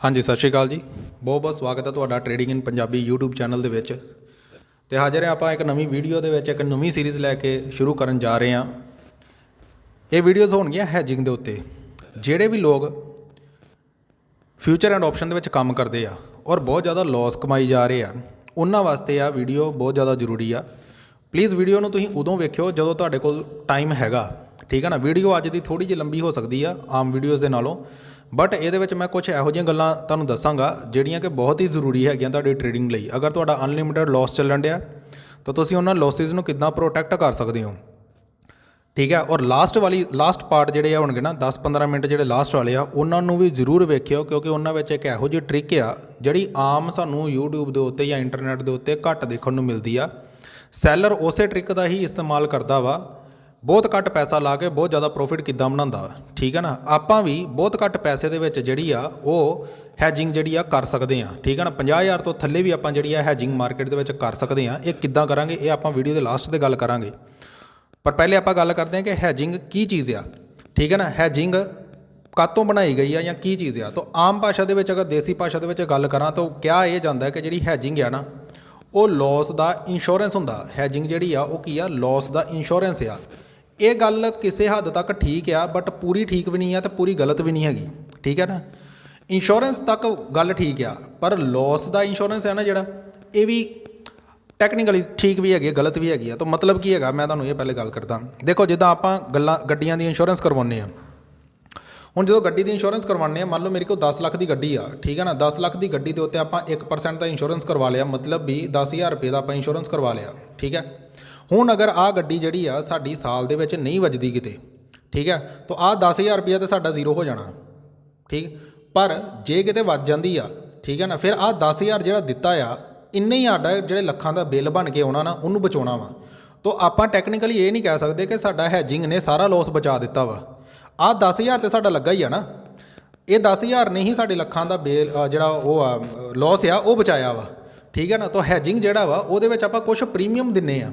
ਹਾਂਜੀ, ਸਤਿ ਸ਼੍ਰੀ ਅਕਾਲ ਜੀ। ਬਹੁਤ ਬਹੁਤ ਸਵਾਗਤ ਹੈ ਤੁਹਾਡਾ trading in Punjabi YouTube channel ਦੇ ਵਿੱਚ। ਤੇ ਹਾਜ਼ਰ ਹਾਂ ਆਪਾਂ ਇੱਕ ਨਵੀਂ ਵੀਡੀਓ ਦੇ ਵਿੱਚ, ਇੱਕ ਨਵੀਂ ਸੀਰੀਜ਼ ਲੈ ਕੇ ਸ਼ੁਰੂ ਕਰਨ ਜਾ ਰਹੇ ਹਾਂ। ਇਹ ਵੀਡੀਓਜ਼ ਹੋਣਗੀਆਂ ਹੈਜਿੰਗ ਦੇ ਉੱਤੇ। ਜਿਹੜੇ ਵੀ ਲੋਕ ਫਿਊਚਰ ਐਂਡ ਆਪਸ਼ਨ ਦੇ ਵਿੱਚ ਕੰਮ ਕਰਦੇ ਆ ਔਰ ਬਹੁਤ ਜ਼ਿਆਦਾ ਲਾਸ ਕਮਾਈ ਜਾ ਰਹੇ ਆ, ਉਹਨਾਂ ਵਾਸਤੇ ਆ ਵੀਡੀਓ ਬਹੁਤ ਜ਼ਿਆਦਾ ਜ਼ਰੂਰੀ ਆ। ਪਲੀਜ਼ ਵੀਡੀਓ ਨੂੰ ਤੁਸੀਂ ਉਦੋਂ ਵੇਖਿਓ ਜਦੋਂ ਤੁਹਾਡੇ ਕੋਲ ਟਾਈਮ ਹੈਗਾ। ਠੀਕ ਹੈ ਨਾ? ਵੀਡੀਓ ਅੱਜ ਦੀ ਥੋੜੀ ਜਿਹੀ ਲੰਬੀ ਹੋ ਸਕਦੀ ਆ, ਆਮ ਵੀਡੀਓਜ਼ ਦੇ ਨਾਲੋਂ। ਬਟ ਇਹਦੇ ਵਿੱਚ ਮੈਂ ਕੁਝ ਇਹੋ ਜਿਹੀਆਂ ਗੱਲਾਂ ਤੁਹਾਨੂੰ ਦੱਸਾਂਗਾ ਜਿਹੜੀਆਂ ਕਿ ਬਹੁਤ ਹੀ ਜ਼ਰੂਰੀ ਹੈਗੀਆਂ ਤੁਹਾਡੀ ਟ੍ਰੇਡਿੰਗ ਲਈ। ਅਗਰ ਤੁਹਾਡਾ ਅਨਲਿਮਿਟਿਡ ਲਾਸ ਚੱਲਣ ਡਿਆ, ਤਾਂ ਤੁਸੀਂ ਉਹਨਾਂ ਲਾਸਿਸ ਨੂੰ ਕਿੱਦਾਂ ਪ੍ਰੋਟੈਕਟ ਕਰ ਸਕਦੇ ਹੋ? ਠੀਕ ਹੈ, ਔਰ ਲਾਸਟ ਵਾਲੀ ਲਾਸਟ ਪਾਰਟ ਜਿਹੜੇ ਆ ਹੋਣਗੇ ਨਾ 10-15 ਮਿੰਟ ਜਿਹੜੇ ਲਾਸਟ ਵਾਲੇ ਆ, ਉਹਨਾਂ ਨੂੰ ਵੀ ਜ਼ਰੂਰ ਵੇਖਿਓ, ਕਿਉਂਕਿ ਉਹਨਾਂ ਵਿੱਚ ਇੱਕ ਇਹੋ ਜਿਹੀ ਟ੍ਰਿਕ ਆ, ਜਿਹੜੀ ਆਮ ਸਾਨੂੰ YouTube ਦੇ ਉੱਤੇ ਜਾਂ ਇੰਟਰਨੈਟ ਦੇ ਉੱਤੇ ਘੱਟ ਦੇਖਣ ਨੂੰ ਮਿਲਦੀ ਆ। ਸੈਲਰ ਉਸੇ ਟ੍ਰਿਕ ਦਾ ਹੀ ਇਸਤੇਮਾਲ ਕਰਦਾ ਵਾ ਬਹੁਤ ਘੱਟ ਪੈਸਾ ਲਾ ਕੇ ਬਹੁਤ ਜ਼ਿਆਦਾ ਪ੍ਰੋਫਿਟ ਕਿੱਦਾਂ ਬਣਾਉਂਦਾ ਠੀਕ ਹੈ ਨਾ? ਆਪਾਂ ਵੀ ਬਹੁਤ ਘੱਟ ਪੈਸੇ ਦੇ ਵਿੱਚ ਜਿਹੜੀ ਆ, ਉਹ ਹੈਜਿੰਗ ਜਿਹੜੀ ਆ ਕਰ ਸਕਦੇ ਆ ਠੀਕ ਹੈ ਨਾ? 50000 ਤੋਂ ਥੱਲੇ ਵੀ ਆਪਾਂ ਜਿਹੜੀ ਆ ਹੈਜਿੰਗ ਮਾਰਕੀਟ ਦੇ ਵਿੱਚ ਕਰ ਸਕਦੇ ਆ ਇਹ ਕਿੱਦਾਂ ਕਰਾਂਗੇ, ਇਹ ਆਪਾਂ ਵੀਡੀਓ ਦੇ ਲਾਸਟ ਤੇ ਗੱਲ ਕਰਾਂਗੇ। ਪਰ ਪਹਿਲੇ ਆਪਾਂ ਗੱਲ ਕਰਦੇ ਹਾਂ ਕਿ ਹੈਜਿੰਗ ਕੀ ਚੀਜ਼ ਆ, ਠੀਕ ਹੈ ਨਾ? ਹੈਜਿੰਗ ਕਾਤੋਂ ਬਣਾਈ ਗਈ ਆ ਜਾਂ ਕੀ ਚੀਜ਼ ਆ? ਤਾਂ ਆਮ ਭਾਸ਼ਾ ਦੇ ਵਿੱਚ ਅਗਰ ਦੇਸੀ ਭਾਸ਼ਾ ਦੇ ਵਿੱਚ ਗੱਲ ਕਰਾਂ, ਤਾਂ ਕਿਹਾ ਇਹ ਜਾਂਦਾ ਕਿ ਜਿਹੜੀ ਹੈਜਿੰਗ ਆ ਨਾ, ਉਹ ਲਾਸ ਦਾ ਇੰਸ਼ੋਰੈਂਸ ਹੁੰਦਾ। ਹੈਜਿੰਗ ਜਿਹੜੀ ਆ, ਉਹ ਕੀ ਆ? ਲਾਸ ਦਾ ਇੰਸ਼ੋਰੈਂਸ ਆ। ਇਹ ਗੱਲ ਕਿਸੇ ਹੱਦ ਤੱਕ ਠੀਕ ਆ ਬਟ ਪੂਰੀ ਠੀਕ ਵੀ ਨਹੀਂ ਆ ਤੇ ਪੂਰੀ ਗਲਤ ਵੀ ਨਹੀਂ ਹੈਗੀ, ਠੀਕ ਹੈ ਨਾ? ਇੰਸ਼ੋਰੈਂਸ ਤੱਕ ਗੱਲ ਠੀਕ ਆ, ਪਰ ਲਾਸ ਦਾ ਇੰਸ਼ੋਰੈਂਸ ਹੈ ਨਾ ਜਿਹੜਾ, ਇਹ ਵੀ ਟੈਕਨੀਕਲੀ ਠੀਕ ਵੀ ਹੈਗੀ ਗਲਤ ਵੀ ਹੈਗੀ ਆ, ਤਾਂ ਮਤਲਬ ਕੀ ਹੈਗਾ? ਮੈਂ ਤੁਹਾਨੂੰ ਇਹ ਪਹਿਲੇ ਗੱਲ ਕਰਦਾ। ਦੇਖੋ, ਜਿੱਦਾਂ ਆਪਾਂ ਗੱਲਾਂ, ਗੱਡੀਆਂ ਦੀ ਇੰਸ਼ੋਰੈਂਸ ਕਰਵਾਉਂਦੇ ਆ ਹੁਣ ਜਦੋਂ ਗੱਡੀ ਦੀ ਇੰਸ਼ੋਰੈਂਸ ਕਰਵਾਉਂਦੇ ਆ ਮੰਨ ਲਓ ਮੇਰੇ ਕੋਲ 10 ਲੱਖ ਦੀ ਗੱਡੀ ਆ, ਠੀਕ ਹੈ ਨਾ? 10 ਲੱਖ ਦੀ ਗੱਡੀ ਦੇ ਉੱਤੇ ਆਪਾਂ 1% ਦਾ ਇੰਸ਼ੋਰੈਂਸ ਕਰਵਾ ਲਿਆ, ਮਤਲਬ ਵੀ 10000 ਰੁਪਏ ਦਾ ਆਪਾਂ ਇੰਸ਼ੋਰੈਂਸ ਕਰਵਾ ਲਿਆ, ਠੀਕ ਹੈ? ਹੁਣ ਅਗਰ ਆਹ ਗੱਡੀ ਜਿਹੜੀ ਆ ਸਾਡੀ ਸਾਲ ਦੇ ਵਿੱਚ ਨਹੀਂ ਵੱਜਦੀ ਕਿਤੇ, ਠੀਕ ਹੈ, ਤਾਂ ਆ 10000 ਰੁਪਏ ਤੇ ਸਾਡਾ ਜ਼ੀਰੋ ਹੋ ਜਾਣਾ, ਠੀਕ? ਪਰ ਜੇ ਕਿਤੇ ਵੱਜ ਜਾਂਦੀ ਆ, ਠੀਕ ਹੈ ਨਾ, ਫਿਰ ਆ 10000 ਜਿਹੜਾ ਦਿੱਤਾ ਆ, ਇੰਨੇ ਹੀ ਸਾਡਾ ਜਿਹੜੇ ਲੱਖਾਂ ਦਾ ਬਿੱਲ ਬਣ ਕੇ ਆਉਣਾ ਨਾ ਉਹਨੂੰ ਬਚਾਉਣਾ ਵਾ। ਤੋ ਆਪਾਂ ਟੈਕਨੀਕਲੀ ਇਹ ਨਹੀਂ ਕਹਿ ਸਕਦੇ ਕਿ ਸਾਡਾ ਹੈਜਿੰਗ ਨੇ ਸਾਰਾ ਲਾਸ ਬਚਾ ਦਿੱਤਾ ਵਾ। ਆ 10000 ਤੇ ਸਾਡਾ ਲੱਗਾ ਹੀ ਆ ਨਾ, ਇਹ 10000 ਨੇ ਹੀ ਸਾਡੇ ਲੱਖਾਂ ਦਾ ਬਿੱਲ ਜਿਹੜਾ ਉਹ ਆ ਲਾਸ ਆ, ਉਹ ਬਚਾਇਆ ਵਾ। ਠੀਕ ਹੈ ਨਾ, ਤਾਂ ਹੈਜਿੰਗ ਜਿਹੜਾ ਵਾ, ਉਹਦੇ ਵਿੱਚ ਆਪਾਂ ਕੁਝ ਪ੍ਰੀਮੀਅਮ ਦਿੰਨੇ ਆ।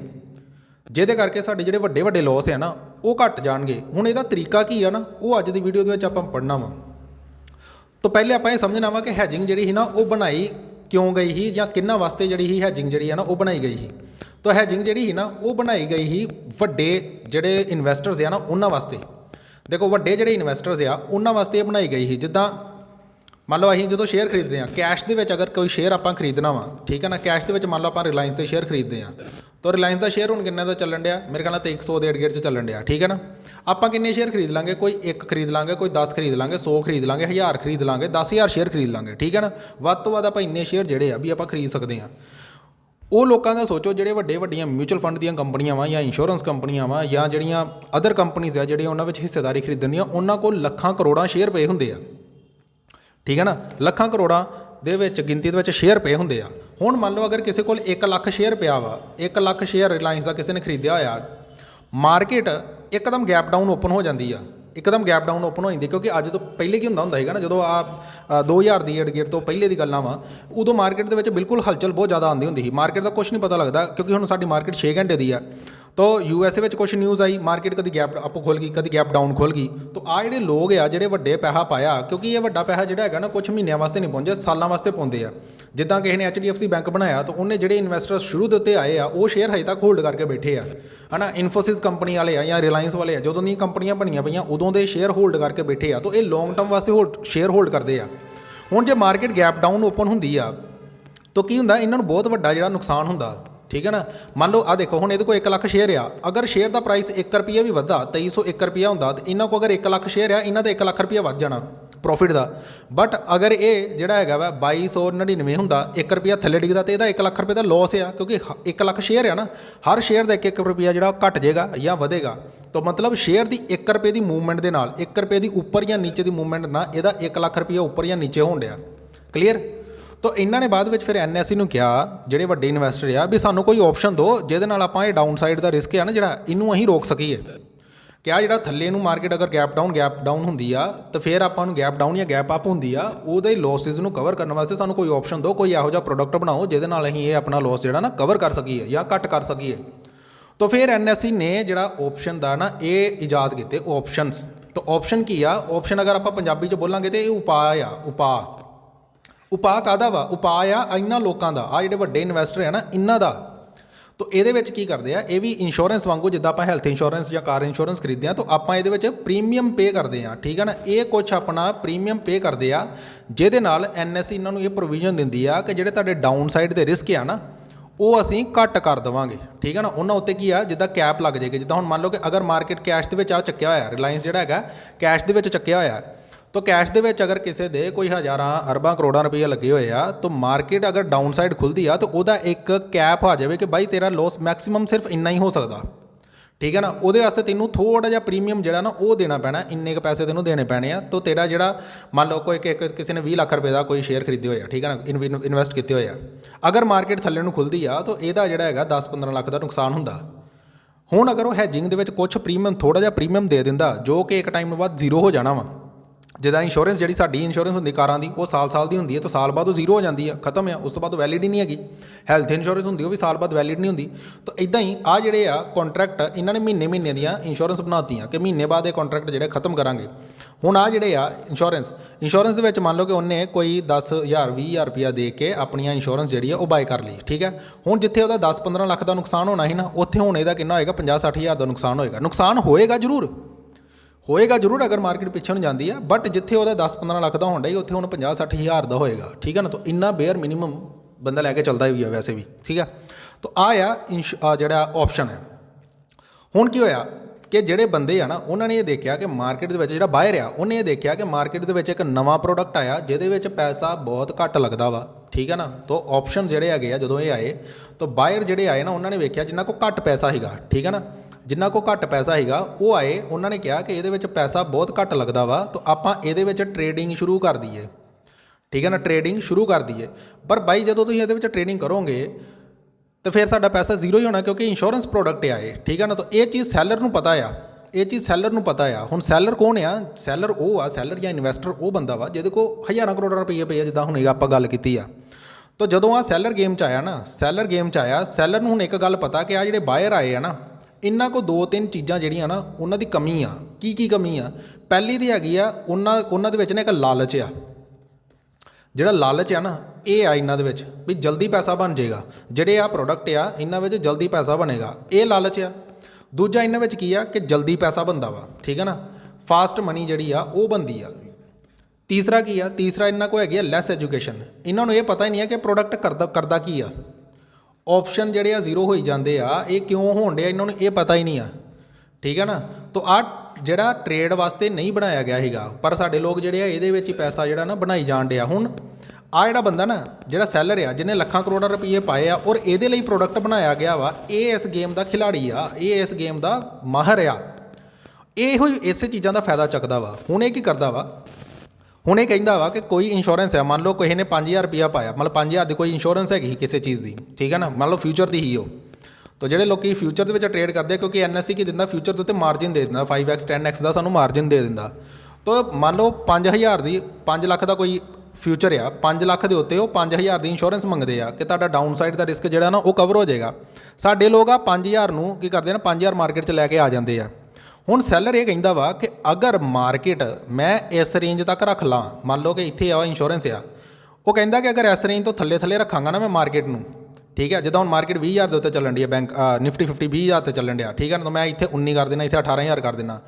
ਜਿਹਦੇ ਕਰਕੇ ਸਾਡੇ ਜਿਹੜੇ ਵੱਡੇ ਵੱਡੇ ਲਾਸ ਆ ਨਾ, ਉਹ ਘਟ ਜਾਣਗੇ। ਹੁਣ ਇਹਦਾ ਤਰੀਕਾ ਕੀ ਆ ਨਾ, ਉਹ ਅੱਜ ਦੀ ਵੀਡੀਓ ਦੇ ਵਿੱਚ ਆਪਾਂ ਪੜ੍ਹਨਾ ਵਾ। ਤੋਂ ਪਹਿਲੇ ਆਪਾਂ ਇਹ ਸਮਝਣਾ ਵਾ ਕਿ ਹੈਜਿੰਗ ਜਿਹੜੀ ਸੀ ਨਾ, ਉਹ ਬਣਾਈ ਕਿਉਂ ਗਈ ਸੀ ਜਾਂ ਕਿੰਨਾ ਵਾਸਤੇ ਜਿਹੜੀ ਸੀ ਹੈਜਿੰਗ ਜਿਹੜੀ ਆ ਨਾ, ਉਹ ਬਣਾਈ ਗਈ ਸੀ। ਤਾਂ ਹੈਜਿੰਗ ਜਿਹੜੀ ਸੀ ਨਾ, ਉਹ ਬਣਾਈ ਗਈ ਸੀ ਵੱਡੇ ਜਿਹੜੇ ਇਨਵੈਸਟਰਸ ਆ ਨਾ, ਉਹਨਾਂ ਵਾਸਤੇ। ਦੇਖੋ, ਵੱਡੇ ਜਿਹੜੇ ਇਨਵੈਸਟਰਸ ਆ, ਉਹਨਾਂ ਵਾਸਤੇ ਇਹ ਬਣਾਈ ਗਈ ਸੀ। ਜਿੱਦਾਂ ਮੰਨ ਲਓ ਅਸੀਂ ਜਦੋਂ ਸ਼ੇਅਰ ਖਰੀਦਦੇ ਆ ਕੈਸ਼ ਦੇ ਵਿੱਚ ਅਗਰ ਕੋਈ ਸ਼ੇਅਰ ਆਪਾਂ ਖਰੀਦਣਾ ਵਾ, ਠੀਕ ਹੈ ਨਾ ਕੈਸ਼ ਦੇ ਵਿੱਚ ਮੰਨ ਲਓ ਆਪਾਂ ਰਿਲਾਇੰਸ ਦੇ ਸ਼ੇਅਰ ਖਰੀਦਦੇ ਆ ਤਾਂ ਰਿਲਾਇੰਸ ਦਾ ਸ਼ੇਅਰ ਹੁਣ ਕਿੰਨੇ ਦਾ ਚੱਲਣ ਡਿਆ? ਮੇਰੇ ਖਿਆਲ ਨਾਲ ਤੇ 100 ਦੇ ਏਡ 'ਚ ਚੱਲਣ ਡਿਆ, ਠੀਕ ਹੈ ਨਾ? ਆਪਾਂ ਕਿੰਨੇ ਸ਼ੇਅਰ ਖਰੀਦ ਲਾਂਗੇ? ਕੋਈ ਇੱਕ ਖਰੀਦ ਲਾਂਗੇ, ਕੋਈ 10 ਖਰੀਦ ਲਾਂਗੇ 100 ਖਰੀਦ ਲਾਂਗੇ 1000 ਖਰੀਦ ਲਾਂਗੇ 10000 ਸ਼ੇਅਰ ਖਰੀਦ ਲਾਂਗੇ, ਠੀਕ ਹੈ ਨਾ? ਵੱਧ ਤੋਂ ਵੱਧ ਆਪਾਂ ਇੰਨੇ ਸ਼ੇਅਰ ਜਿਹੜੇ ਆ ਵੀ ਆਪਾਂ ਖਰੀਦ ਸਕਦੇ ਆ ਉਹ ਲੋਕਾਂ ਦਾ ਸੋਚੋ, ਜਿਹੜੇ ਵੱਡੇ ਵੱਡੀਆਂ ਮਿਊਚੁਅਲ ਫੰਡ ਦੀਆਂ ਕੰਪਨੀਆਂ ਵਾ ਜਾਂ ਇੰਸ਼ੋਰੈਂਸ ਕੰਪਨੀਆਂ ਵਾ ਜਾਂ ਜਿਹੜੀਆਂ ਅਦਰ ਕੰਪਨੀਆਂ ਆ ਜਿਹੜੀਆਂ ਉਹਨਾਂ ਵਿੱਚ ਹਿੱਸੇਦਾਰੀ ਖਰੀਦਣੀਆਂ, ਉਹਨਾਂ ਕੋਲ ਲੱਖਾਂ ਕਰੋੜਾਂ ਸ਼ੇਅਰ ਪਏ ਹੁੰਦੇ ਆ। ਠੀਕ ਹੈ ਨਾ? ਲੱਖਾਂ ਕਰੋੜਾਂ ਦੇ ਵਿੱਚ ਗਿਣਤੀ ਦੇ ਵਿੱਚ ਸ਼ੇਅਰ ਪਏ ਹੁੰਦੇ ਆ। ਹੁਣ ਮੰਨ ਲਓ ਅਗਰ ਕਿਸੇ ਕੋਲ 1 ਲੱਖ ਸ਼ੇਅਰ ਪਿਆ ਵਾ 1 ਲੱਖ ਸ਼ੇਅਰ ਰਿਲਾਇੰਸ ਦਾ ਕਿਸੇ ਨੇ ਖਰੀਦਿਆ ਹੋਇਆ ਮਾਰਕੀਟ ਇੱਕਦਮ ਗੈਪ ਡਾਊਨ ਓਪਨ ਹੋ ਜਾਂਦੀ ਆ। ਇੱਕਦਮ ਗੈਪ ਡਾਊਨ ਓਪਨ ਹੋ ਜਾਂਦੀ ਕਿਉਂਕਿ ਅੱਜ ਤੋਂ ਪਹਿਲੇ ਕੀ ਹੁੰਦਾ ਹੁੰਦਾ ਹੈਗਾ ਨਾ, ਜਦੋਂ ਆ 2000 ਦੀ ਏਡ ਗੇਟ ਤੋਂ ਪਹਿਲੇ ਦੀ ਗੱਲਾਂ ਵਾ, ਉਦੋਂ ਮਾਰਕੀਟ ਦੇ ਵਿੱਚ ਬਿਲਕੁਲ ਹਲਚਲ ਬਹੁਤ ਜ਼ਿਆਦਾ ਆਉਂਦੀ ਹੁੰਦੀ ਸੀ। ਮਾਰਕੀਟ ਦਾ ਕੁਝ ਨਹੀਂ ਪਤਾ ਲੱਗਦਾ, ਕਿਉਂਕਿ ਹੁਣ ਸਾਡੀ ਮਾਰਕੀਟ 6 ਘੰਟੇ ਦੀ ਆ। ਤੋ ਯੂਐਸਏ ਵਿੱਚ ਕੁਝ ਨਿਊਜ਼ ਆਈ ਮਾਰਕੀਟ ਕਦੀ ਗੈਪ ਅਪ ਖੁੱਲ ਗਈ, ਕਦੀ ਗੈਪ ਡਾਊਨ ਖੁੱਲ ਗਈ। ਤੋ ਆ ਜਿਹੜੇ ਲੋਕ ਆ, ਜਿਹੜੇ ਵੱਡੇ ਪੈਸਾ ਪਾਇਆ, ਕਿਉਂਕਿ ਇਹ ਵੱਡਾ ਪੈਸਾ ਜਿਹੜਾ ਹੈਗਾ ਨਾ ਕੁਝ ਮਹੀਨਿਆਂ ਵਾਸਤੇ ਨਹੀਂ ਪਹੁੰਚਿਆ, ਸਾਲਾਂ ਵਾਸਤੇ ਪਾਉਂਦੇ ਆ। ਜਿੱਦਾਂ ਕਿਸੇ ਨੇ HDFC ਬੈਂਕ ਬਣਾਇਆ, ਤਾਂ ਉਹਨੇ ਜਿਹੜੇ ਇਨਵੈਸਟਰ ਸ਼ੁਰੂ ਦੇ ਉੱਤੇ ਆਏ ਆ, ਉਹ ਸ਼ੇਅਰ ਹਜੇ ਤੱਕ ਹੋਲਡ ਕਰਕੇ ਬੈਠੇ ਆ। ਹਨਾ ਇਨਫੋਸਿਸ ਕੰਪਨੀ ਵਾਲੇ ਆ ਜਾਂ ਰਿਲਾਇੰਸ ਵਾਲੇ ਆ, ਜਦੋਂ ਦੀਆਂ ਕੰਪਨੀਆਂ ਬਣੀਆਂ ਪਈਆਂ, ਉਦੋਂ ਦੇ ਸ਼ੇਅਰ ਹੋਲਡ ਕਰਕੇ ਬੈਠੇ ਆ। ਤਾਂ ਇਹ ਲੌਂਗ ਟਰਮ ਵਾਸਤੇ ਹੋਲਡ ਸ਼ੇਅਰ ਹੋਲਡ ਕਰਦੇ ਆ। ਹੁਣ ਜੇ ਮਾਰਕੀਟ ਗੈਪ ਡਾਊਨ ਓਪਨ ਹੁੰਦੀ ਆ, ਤਾਂ ਕੀ ਹੁੰਦਾ, ਇਹਨਾਂ ਨੂੰ ਬਹੁਤ ਵੱਡਾ ਜਿਹੜਾ ਨੁਕਸਾਨ ਹੁੰਦਾ। ਠੀਕ ਹੈ ਨਾ? ਮੰਨ ਲਓ ਆ ਦੇਖੋ, ਹੁਣ ਇਹਦੇ ਕੋਲ 1 ਲੱਖ ਸ਼ੇਅਰ ਆ। ਅਗਰ ਸ਼ੇਅਰ ਦਾ ਪ੍ਰਾਈਸ 1 ਰੁਪਿਆ ਵੀ ਵਧਾ 2301 ਰੁਪਿਆ ਹੁੰਦਾ, ਤੇ ਇਹਨਾਂ ਕੋਲ ਅਗਰ 1 ਲੱਖ ਸ਼ੇਅਰ ਆ, ਇਹਨਾਂ ਦਾ 1 ਲੱਖ ਰੁਪਿਆ ਵੱਧ ਜਾਣਾ ਪ੍ਰੋਫਿਟ ਦਾ। ਬਟ ਅਗਰ ਇਹ ਜਿਹੜਾ ਹੈਗਾ ਵਾ 2299 ਹੁੰਦਾ 1 ਰੁਪਿਆ ਥੱਲੇ ਡਿੱਗਦਾ, ਤੇ ਇਹਦਾ 1 ਲੱਖ ਰੁਪਏ ਦਾ ਲਾਸ ਆ, ਕਿਉਂਕਿ 1 ਲੱਖ ਸ਼ੇਅਰ ਆ ਨਾ, ਹਰ ਸ਼ੇਅਰ ਦਾ 1 1 ਰੁਪਿਆ ਜਿਹੜਾ ਉਹ ਘਟ ਜਾਏਗਾ ਜਾਂ ਵਧੇਗਾ। ਤਾਂ ਮਤਲਬ ਸ਼ੇਅਰ ਦੀ 1 ਰੁਪਏ ਦੀ ਮੂਵਮੈਂਟ ਦੇ ਨਾਲ 1 ਰੁਪਏ ਦੀ ਉੱਪਰ ਜਾਂ ਨੀਚੇ ਦੀ ਮੂਵਮੈਂਟ ਨਾਲ, ਇਹਦਾ 1 ਲੱਖ ਰੁਪਿਆ ਉੱਪਰ ਜਾਂ ਨੀਚੇ ਹੋਣ ਡਿਆ। ਕਲੀਅਰ ਤਾਂ ਇਹਨਾਂ ਨੇ ਬਾਅਦ ਵਿੱਚ ਫਿਰ ਐਨਐਸਸੀ ਨੂੰ ਕਿਹਾ, ਜਿਹੜੇ ਵੱਡੇ ਇਨਵੈਸਟਰ ਆ, ਵੀ ਸਾਨੂੰ ਕੋਈ ਆਪਸ਼ਨ ਦਿਓ ਜਿਹਦੇ ਨਾਲ ਆਪਾਂ ਇਹ ਡਾਊਨਸਾਈਡ ਦਾ ਰਿਸਕ ਹੈ ਨਾ, ਜਿਹੜਾ ਇਹਨੂੰ ਅਸੀਂ ਰੋਕ ਸਕੀਏ। ਕਿ ਜਿਹੜਾ ਥੱਲੇ ਨੂੰ ਮਾਰਕੀਟ ਅਗਰ ਗੈਪ ਡਾਊਨ ਗੈਪ ਡਾਊਨ ਹੁੰਦੀ ਆ, ਤਾਂ ਫਿਰ ਆਪਾਂ ਨੂੰ ਗੈਪ ਡਾਊਨ ਜਾਂ ਗੈਪ ਅਪ ਹੁੰਦੀ ਆ, ਉਹਦੇ ਲਾਸਸ ਨੂੰ ਕਵਰ ਕਰਨ ਵਾਸਤੇ ਸਾਨੂੰ ਕੋਈ ਆਪਸ਼ਨ ਦਿਓ ਕੋਈ ਇਹੋ ਜਿਹਾ ਪ੍ਰੋਡਕਟ ਬਣਾਓ, ਜਿਹਦੇ ਨਾਲ ਅਸੀਂ ਇਹ ਆਪਣਾ ਲਾਸ ਜਿਹੜਾ ਨਾ ਕਵਰ ਕਰ ਸਕੀਏ ਜਾਂ ਘੱਟ ਕਰ ਸਕੀਏ। ਤਾਂ ਫਿਰ ਐਨਐਸਸੀ ਨੇ ਜਿਹੜਾ ਆਪਸ਼ਨ ਦਾ ਨਾ, ਇਹ ਇਜਾਦ ਕੀਤੇ ਆਪਸ਼ਨਸ ਤਾਂ ਆਪਸ਼ਨ ਕੀ ਆ? ਆਪਸ਼ਨ ਅਗਰ ਆਪਾਂ ਪੰਜਾਬੀ ਚ ਬੋਲਾਂਗੇ ਤੇ ਇਹ ਉਪਾਅ ਆ, ਉਪਾਅ। ਉਪਾਅ ਕਾਦਾ ਵਾ? ਉਪਾਅ ਆ ਇਹਨਾਂ ਲੋਕਾਂ ਦਾ। ਆ ਜਿਹੜੇ ਵੱਡੇ ਇਨਵੈਸਟਰ ਆ ਨਾ, ਇਹਨਾਂ ਦਾ। ਤੋ ਇਹਦੇ ਵਿੱਚ ਕੀ ਕਰਦੇ ਆ? ਇਹ ਵੀ ਇੰਸ਼ੋਰੈਂਸ ਵਾਂਗੂ ਜਿੱਦਾਂ ਆਪਾਂ ਹੈਲਥ ਇੰਸ਼ੋਰੈਂਸ ਜਾਂ ਕਾਰ ਇੰਸ਼ੋਰੈਂਸ ਖਰੀਦਦੇ ਆ, ਤਾਂ ਆਪਾਂ ਇਹਦੇ ਵਿੱਚ ਪ੍ਰੀਮੀਅਮ ਪੇ ਕਰਦੇ ਆ। ਠੀਕ ਹੈ ਨਾ? ਇਹ ਕੁਝ ਆਪਣਾ ਪ੍ਰੀਮੀਅਮ ਪੇ ਕਰਦੇ ਆ, ਜਿਹਦੇ ਨਾਲ ਐਨਐਸਸੀ ਇਹਨਾਂ ਨੂੰ ਇਹ ਪ੍ਰੋਵੀਜ਼ਨ ਦਿੰਦੀ ਆ ਕਿ ਜਿਹੜੇ ਤੁਹਾਡੇ ਡਾਊਨ ਸਾਈਡ ਦੇ ਰਿਸਕ ਆ ਨਾ, ਉਹ ਅਸੀਂ ਘੱਟ ਕਰ ਦੇਵਾਂਗੇ। ਠੀਕ ਹੈ ਨਾ? ਉਹਨਾਂ ਉੱਤੇ ਕੀ ਆ? ਜਿੱਦਾਂ ਕੈਪ ਲੱਗ ਜਾਏਗੀ। ਜਿੱਦਾਂ ਹੁਣ ਮੰਨ ਲਓ ਕਿ ਅਗਰ ਮਾਰਕੀਟ ਕੈਸ਼ ਦੇ ਵਿੱਚ ਆ ਚੱਕਿਆ ਹੋਇਆ ਰਿਲਾਇੰਸ ਜਿਹੜਾ ਹੈਗਾ ਕੈਸ਼ ਦੇ ਵਿੱਚ ਚੱਕਿਆ ਹੋਇਆ ਤਾਂ ਕੈਸ਼ ਦੇ ਵਿੱਚ ਅਗਰ ਕਿਸੇ ਦੇ ਕੋਈ ਹਜ਼ਾਰਾਂ, ਅਰਬਾਂ, ਕਰੋੜਾਂ ਰੁਪਏ ਲੱਗੇ ਹੋਏ ਆ, ਤਾਂ ਮਾਰਕੀਟ ਅਗਰ ਡਾਊਨ ਸਾਈਡ ਖੁੱਲਦੀ ਆ, ਤਾਂ ਉਹਦਾ ਇੱਕ ਕੈਪ ਆ ਜਾਵੇ ਕਿ ਬਾਈ ਤੇਰਾ ਲਾਸ ਮੈਕਸਿਮਮ ਸਿਰਫ ਇੰਨਾ ਹੀ ਹੋ ਸਕਦਾ। ਠੀਕ ਹੈ ਨਾ? ਉਹਦੇ ਵਾਸਤੇ ਤੈਨੂੰ ਥੋੜਾ ਜਿਹਾ ਪ੍ਰੀਮੀਅਮ ਜਿਹੜਾ ਨਾ, ਉਹ ਦੇਣਾ ਪੈਣਾ, ਇੰਨੇ ਕ ਪੈਸੇ ਤੈਨੂੰ ਦੇਣੇ ਪੈਣੇ ਆ। ਤਾਂ ਤੇਰਾ ਜਿਹੜਾ, ਮੰਨ ਲਓ ਕੋਈ ਕਿ- ਕਿ- ਕਿਸੇ ਨੇ 20 ਲੱਖ ਰੁਪਏ ਦਾ ਕੋਈ ਸ਼ੇਅਰ ਖਰੀਦੇ ਹੋਏ ਆ, ਠੀਕ ਹੈ ਨਾ? ਇਨਵੈਸਟ ਕੀਤੇ ਹੋਏ ਆ। ਅਗਰ ਮਾਰਕੀਟ ਥੱਲੇ ਨੂੰ ਖੁੱਲਦੀ ਆ, ਤਾਂ ਇਹਦਾ ਜਿਹੜਾ ਹੈਗਾ 10-15 ਲੱਖ ਦਾ ਨੁਕਸਾਨ ਹੁੰਦਾ। ਹੁਣ ਅਗਰ ਉਹ ਹੈਜਿੰਗ ਦੇ ਵਿੱਚ ਕੁਝ ਪ੍ਰੀਮੀਅਮ ਥੋੜਾ ਜਿਹਾ ਪ੍ਰੀਮੀਅਮ ਦੇ ਦਿੰਦਾ, ਜੋ ਕਿ ਇੱਕ ਟਾਈਮ ਬਾਅਦ ਜ਼ੀਰੋ ਹੋ ਜਾਣਾ ਵਾ ਜਿੱਦਾਂ ਇੰਸ਼ੋਰੈਂਸ ਜਿਹੜੀ ਸਾਡੀ ਇੰਸ਼ੋਰੈਂਸ ਹੁੰਦੀ ਕਾਰਾਂ ਦੀ, ਉਹ ਸਾਲ-ਸਾਲ ਦੀ ਹੁੰਦੀ ਹੈ ਤਾਂ ਸਾਲ ਬਾਅਦ ਉਹ ਜ਼ੀਰੋ ਹੋ ਜਾਂਦੀ ਆ ਖਤਮ ਆ, ਉਸ ਤੋਂ ਬਾਅਦ ਵੈਲਿਡ ਹੀ ਨਹੀਂ ਹੈਗੀ। ਹੈਲਥ ਇੰਸ਼ੋਰੈਂਸ ਹੁੰਦੀ, ਉਹ ਵੀ ਸਾਲ ਬਾਅਦ ਵੈਲਿਡ ਨਹੀਂ ਹੁੰਦੀ। ਤਾਂ ਇਦਾਂ ਹੀ ਆ ਜਿਹੜੇ ਆ ਕੰਟਰੈਕਟ ਇਹਨਾਂ ਨੇ ਮਹੀਨੇ ਮਹੀਨੇ ਦੀਆਂ ਇੰਸ਼ੋਰੈਂਸ ਬਣਾਤੀਆਂ ਕਿ ਮਹੀਨੇ ਬਾਅਦ ਇਹ ਕੰਟਰੈਕਟ ਜਿਹੜੇ ਖਤਮ ਕਰਾਂਗੇ। ਹੁਣ ਆ ਜਿਹੜੇ ਆ ਇੰਸ਼ੋਰੈਂਸ ਇੰਸ਼ੋਰੈਂਸ ਦੇ ਵਿੱਚ ਮੰਨ ਲਓ ਕਿ ਉਹਨੇ ਕੋਈ 10000 20000 ਰੁਪਇਆ ਦੇ ਕੇ ਆਪਣੀਆਂ ਇੰਸ਼ੋਰੈਂਸ ਜਿਹੜੀ ਆ ਉਹ ਬਾਏ ਕਰ ਲਈ, ਠੀਕ ਹੈ? ਹੁਣ ਜਿੱਥੇ ਉਹਦਾ 10-15 ਲੱਖ ਦਾ ਨੁਕਸਾਨ ਹੋਣਾ ਸੀ ਨਾ, ਉੱਥੇ ਹੁਣ ਇਹਦਾ ਕਿੰਨਾ ਹੋਏਗਾ? 50-60000 ਦਾ ਨੁਕਸਾਨ ਹੋਏਗਾ। ਨੁਕਸਾਨ ਹੋਏਗਾ ਜ਼ਰੂਰ। ਹੋਏਗਾ ਜ਼ਰੂਰ ਅਗਰ ਮਾਰਕੀਟ ਪਿੱਛੇ ਨੂੰ ਜਾਂਦੀ ਆ ਬਟ ਜਿੱਥੇ ਉਹਦਾ 10-15 ਲੱਖ ਦਾ ਹੁੰਦਾ ਹੀ ਉੱਥੇ ਹੁਣ 50-60 ਹਜ਼ਾਰ ਦਾ ਹੋਏਗਾ, ਠੀਕ ਹੈ ਨਾ? ਤਾਂ ਇੰਨਾ ਬੇਅਰ ਮਿਨੀਮਮ ਬੰਦਾ ਲੈ ਕੇ ਚੱਲਦਾ ਵੀ ਆ ਵੈਸੇ ਵੀ, ਠੀਕ ਆ? ਤਾਂ ਆ ਆ ਇੰਸ਼- ਜਿਹੜਾ ਆਪਸ਼ਨ ਹੈ ਹੁਣ ਕੀ ਹੋਇਆ ਕਿ ਜਿਹੜੇ ਬੰਦੇ ਆ ਨਾ, ਉਹਨਾਂ ਨੇ ਇਹ ਦੇਖਿਆ ਕਿ ਮਾਰਕੀਟ ਦੇ ਵਿੱਚ ਜਿਹੜਾ ਬਾਇਰ ਆ, ਉਹਨੇ ਇਹ ਦੇਖਿਆ ਕਿ ਮਾਰਕੀਟ ਦੇ ਵਿੱਚ ਇੱਕ ਨਵਾਂ ਪ੍ਰੋਡਕਟ ਆਇਆ, ਜਿਹਦੇ ਵਿੱਚ ਪੈਸਾ ਬਹੁਤ ਘੱਟ ਲੱਗਦਾ ਵਾ, ਠੀਕ ਹੈ ਨਾ? ਤਾਂ ਆਪਸ਼ਨ ਜਿਹੜੇ ਹੈਗੇ ਆ ਜਦੋਂ ਇਹ ਆਏ, ਤਾਂ ਬਾਇਰ ਜਿਹੜੇ ਆਏ ਨਾ, ਉਹਨਾਂ ਨੇ ਵੇਖਿਆ ਜਿੰਨਾ ਕੋਲ ਘੱਟ ਪੈਸਾ ਹੈਗਾ ਠੀਕ ਹੈ ਨਾ? ਜਿੰਨਾ ਕੋ ਘੱਟ ਪੈਸਾ ਹੈਗਾ ਉਹ ਆਏ, ਉਹਨਾਂ ਨੇ ਕਿਹਾ ਕਿ ਇਹਦੇ ਵਿੱਚ ਪੈਸਾ ਬਹੁਤ ਘੱਟ ਲੱਗਦਾ ਵਾ, ਤਾਂ ਆਪਾਂ ਇਹਦੇ ਵਿੱਚ ਟਰੇਡਿੰਗ ਸ਼ੁਰੂ ਕਰ ਦਈਏ। ਠੀਕ ਹੈ ਨਾ? ਟਰੇਡਿੰਗ ਸ਼ੁਰੂ ਕਰ ਦਈਏ। ਪਰ ਬਾਈ, ਜਦੋਂ ਤੁਸੀਂ ਇਹਦੇ ਵਿੱਚ ਟਰੇਡਿੰਗ ਕਰੋਗੇ, ਤੇ ਫਿਰ ਸਾਡਾ ਪੈਸਾ ਜ਼ੀਰੋ ਹੀ ਹੋਣਾ, ਕਿਉਂਕਿ ਇੰਸ਼ੋਰੈਂਸ ਪ੍ਰੋਡਕਟ ਆ ਇਹ ਠੀਕ ਹੈ ਨਾ? ਤਾਂ ਇਹ ਚੀਜ਼ ਸੈਲਰ ਨੂੰ ਪਤਾ ਆ। ਇਹ ਚੀਜ਼ ਸੈਲਰ ਨੂੰ ਪਤਾ ਆ। ਹੁਣ ਸੈਲਰ ਕੌਣ ਆ? ਸੈਲਰ ਉਹ ਆ ਸੈਲਰ ਜਾਂ ਇਨਵੈਸਟਰ ਉਹ ਬੰਦਾ ਵਾ, ਜਿਹਦੇ ਕੋ ਹਜ਼ਾਰਾਂ ਕਰੋੜਾਂ ਰੁਪਏ ਪਏ ਆ, ਜਿੱਦਾਂ ਹੁਣ ਇਹ ਆਪਾਂ ਗੱਲ ਕੀਤੀ ਆ। ਤਾਂ ਜਦੋਂ ਆ ਸੈਲਰ ਗੇਮ ਚ ਆਇਆ ਨਾ ਸੈਲਰ ਗੇਮ ਚ ਆਇਆ ਸੈਲਰ ਨੂੰ ਹੁਣ ਇੱਕ ਗੱਲ ਪਤਾ ਕਿ ਆ ਜਿਹੜੇ ਬਾਇਰ ਆਏ ਆ ਨਾ ਇਹਨਾਂ ਕੋ ਦੋ ਤਿੰਨ ਚੀਜ਼ਾਂ ਜਿਹੜੀਆਂ ਨਾ, ਉਹਨਾਂ ਦੀ ਕਮੀ ਆ। ਕੀ ਕੀ ਕਮੀ ਆ? ਪਹਿਲੀ ਦੀ ਹੈਗੀ ਆ, ਉਹਨਾਂ ਉਹਨਾਂ ਦੇ ਵਿੱਚ ਨਾ ਇੱਕ ਲਾਲਚ ਆ। ਜਿਹੜਾ ਲਾਲਚ ਆ ਨਾ, ਇਹ ਆ ਇਹਨਾਂ ਦੇ ਵਿੱਚ ਵੀ ਜਲਦੀ ਪੈਸਾ ਬਣ ਜਾਏਗਾ। ਜਿਹੜੇ ਆ ਪ੍ਰੋਡਕਟ ਆ, ਇਹਨਾਂ ਵਿੱਚ ਜਲਦੀ ਪੈਸਾ ਬਣੇਗਾ। ਇਹ ਲਾਲਚ ਆ। ਦੂਜਾ ਇਹਨਾਂ ਵਿੱਚ ਕੀ ਆ ਕਿ ਜਲਦੀ ਪੈਸਾ ਬਣਦਾ ਵਾ, ਠੀਕ ਹੈ ਨਾ? ਫਾਸਟ ਮਨੀ ਜਿਹੜੀ ਆ, ਉਹ ਬਣਦੀ ਆ। ਤੀਸਰਾ ਕੀ ਆ? ਤੀਸਰਾ ਇਹਨਾਂ ਕੋ ਹੈਗੀ ਆ ਲੈਸ ਐਜੂਕੇਸ਼ਨ ਇਹਨਾਂ ਨੂੰ ਇਹ ਪਤਾ ਹੀ ਨਹੀਂ ਆ ਕਿ ਪ੍ਰੋਡਕਟ ਕਰਦਾ ਕਰਦਾ ਕੀ ਆ। ਆਪਸ਼ਨ ਜਿਹੜੇ ਆ ਜ਼ੀਰੋ ਹੋਈ ਜਾਂਦੇ ਆ, ਇਹ ਕਿਉਂ ਹੋਣ ਡਿਆ ਇਹਨਾਂ ਨੂੰ ਇਹ ਪਤਾ ਹੀ ਨਹੀਂ ਆ। ਠੀਕ ਹੈ ਨਾ? ਤਾਂ ਆ ਜਿਹੜਾ ਟ੍ਰੇਡ ਵਾਸਤੇ ਨਹੀਂ ਬਣਾਇਆ ਗਿਆ ਹੈਗਾ ਪਰ ਸਾਡੇ ਲੋਕ ਜਿਹੜੇ ਆ ਇਹਦੇ ਵਿੱਚ ਹੀ ਪੈਸਾ ਜਿਹੜਾ ਨਾ ਬਣਾਈ ਜਾਣ ਡਿਆ। ਹੁਣ ਆ ਜਿਹੜਾ ਬੰਦਾ ਨਾ, ਜਿਹੜਾ ਸੈਲਰ ਆ, ਜਿਹਨੇ ਲੱਖਾਂ ਕਰੋੜਾਂ ਰੁਪਏ ਪਾਏ ਆ, ਔਰ ਇਹਦੇ ਲਈ ਪ੍ਰੋਡਕਟ ਬਣਾਇਆ ਗਿਆ ਵਾ, ਇਹ ਇਸ ਗੇਮ ਦਾ ਖਿਲਾੜੀ ਆ, ਇਹ ਇਸ ਗੇਮ ਦਾ ਮਾਹਰ ਆ। ਇਹੋ ਹੀ ਇਸੇ ਚੀਜ਼ਾਂ ਦਾ ਫਾਇਦਾ ਚੱਕਦਾ ਵਾ। ਹੁਣ ਇਹ ਕੀ ਕਰਦਾ ਵਾ? ਹੁਣ ਇਹ ਕਹਿੰਦਾ ਵਾ ਕਿ ਕੋਈ ਇੰਸ਼ੋਰੈਂਸ ਹੈ, ਮੰਨ ਲਓ ਕਿਸੇ ਨੇ 5000 ਰੁਪਇਆ ਪਾਇਆ, ਮਤਲਬ 5000 ਦੀ ਕੋਈ ਇੰਸ਼ੋਰੈਂਸ ਹੈਗੀ ਕਿਸੇ ਚੀਜ਼ ਦੀ, ਠੀਕ ਹੈ ਨਾ? ਮੰਨ ਲਓ ਫਿਊਚਰ ਦੀ ਹੀ ਉਹ। ਤਾਂ ਜਿਹੜੇ ਲੋਕੀ ਫਿਊਚਰ ਦੇ ਵਿੱਚ ਟ੍ਰੇਡ ਕਰਦੇ ਆ, ਕਿਉਂਕਿ ਐਨਐਸਸੀ ਕੀ ਦਿੰਦਾ ਫਿਊਚਰ ਦੇ ਉੱਤੇ ਮਾਰਜਿਨ ਦੇ ਦਿੰਦਾ 5x 10x ਦਾ ਸਾਨੂੰ ਮਾਰਜਿਨ ਦੇ ਦਿੰਦਾ। ਤਾਂ ਮੰਨ ਲਓ 5000 ਦੀ 5 ਲੱਖ ਦਾ ਕੋਈ ਫਿਊਚਰ ਆ 5 ਲੱਖ ਦੇ ਉੱਤੇ ਉਹ 5000 ਦੀ ਇੰਸ਼ੋਰੈਂਸ ਮੰਗਦੇ ਆ, ਕਿ ਤੁਹਾਡਾ ਡਾਊਨ ਸਾਈਡ ਦਾ ਰਿਸਕ ਜਿਹੜਾ ਨਾ ਉਹ ਕਵਰ ਹੋ ਜਾਏਗਾ। ਸਾਡੇ ਲੋਕ ਆ 5000 ਨੂੰ ਕੀ ਕਰਦੇ ਨੇ 5000 ਮਾਰਕੀਟ 'ਚ ਲੈ ਕੇ ਆ ਜਾਂਦੇ ਆ। ਹੁਣ ਸੈਲਰ ਇਹ ਕਹਿੰਦਾ ਵਾ ਕਿ ਅਗਰ ਮਾਰਕੀਟ ਮੈਂ ਇਸ ਰੇਂਜ ਤੱਕ ਰੱਖ ਲਾਂ, ਮੰਨ ਲਓ ਕਿ ਇੱਥੇ ਆ ਇੰਸ਼ੋਰੈਂਸ ਆ, ਉਹ ਕਹਿੰਦਾ ਕਿ ਅਗਰ ਇਸ ਰੇਂਜ ਤੋਂ ਥੱਲੇ ਥੱਲੇ ਰੱਖਾਂਗਾ ਨਾ ਮੈਂ ਮਾਰਕੀਟ ਨੂੰ, ਠੀਕ ਹੈ, ਜਿੱਦਾਂ ਹੁਣ ਮਾਰਕੀਟ 20000 ਦੇ ਉੱਤੇ ਚੱਲਣ ਦੀ ਹੈ ਬੈਂਕ ਨਿਫਟੀ 50 20000 ਤੇ ਚੱਲਣ ਡਿਆ, ਠੀਕ ਹੈ ਨਾ ਮੈਂ ਇੱਥੇ 19 ਕਰ ਦੇਣਾ ਇੱਥੇ 18000 ਕਰ ਦੇਣਾ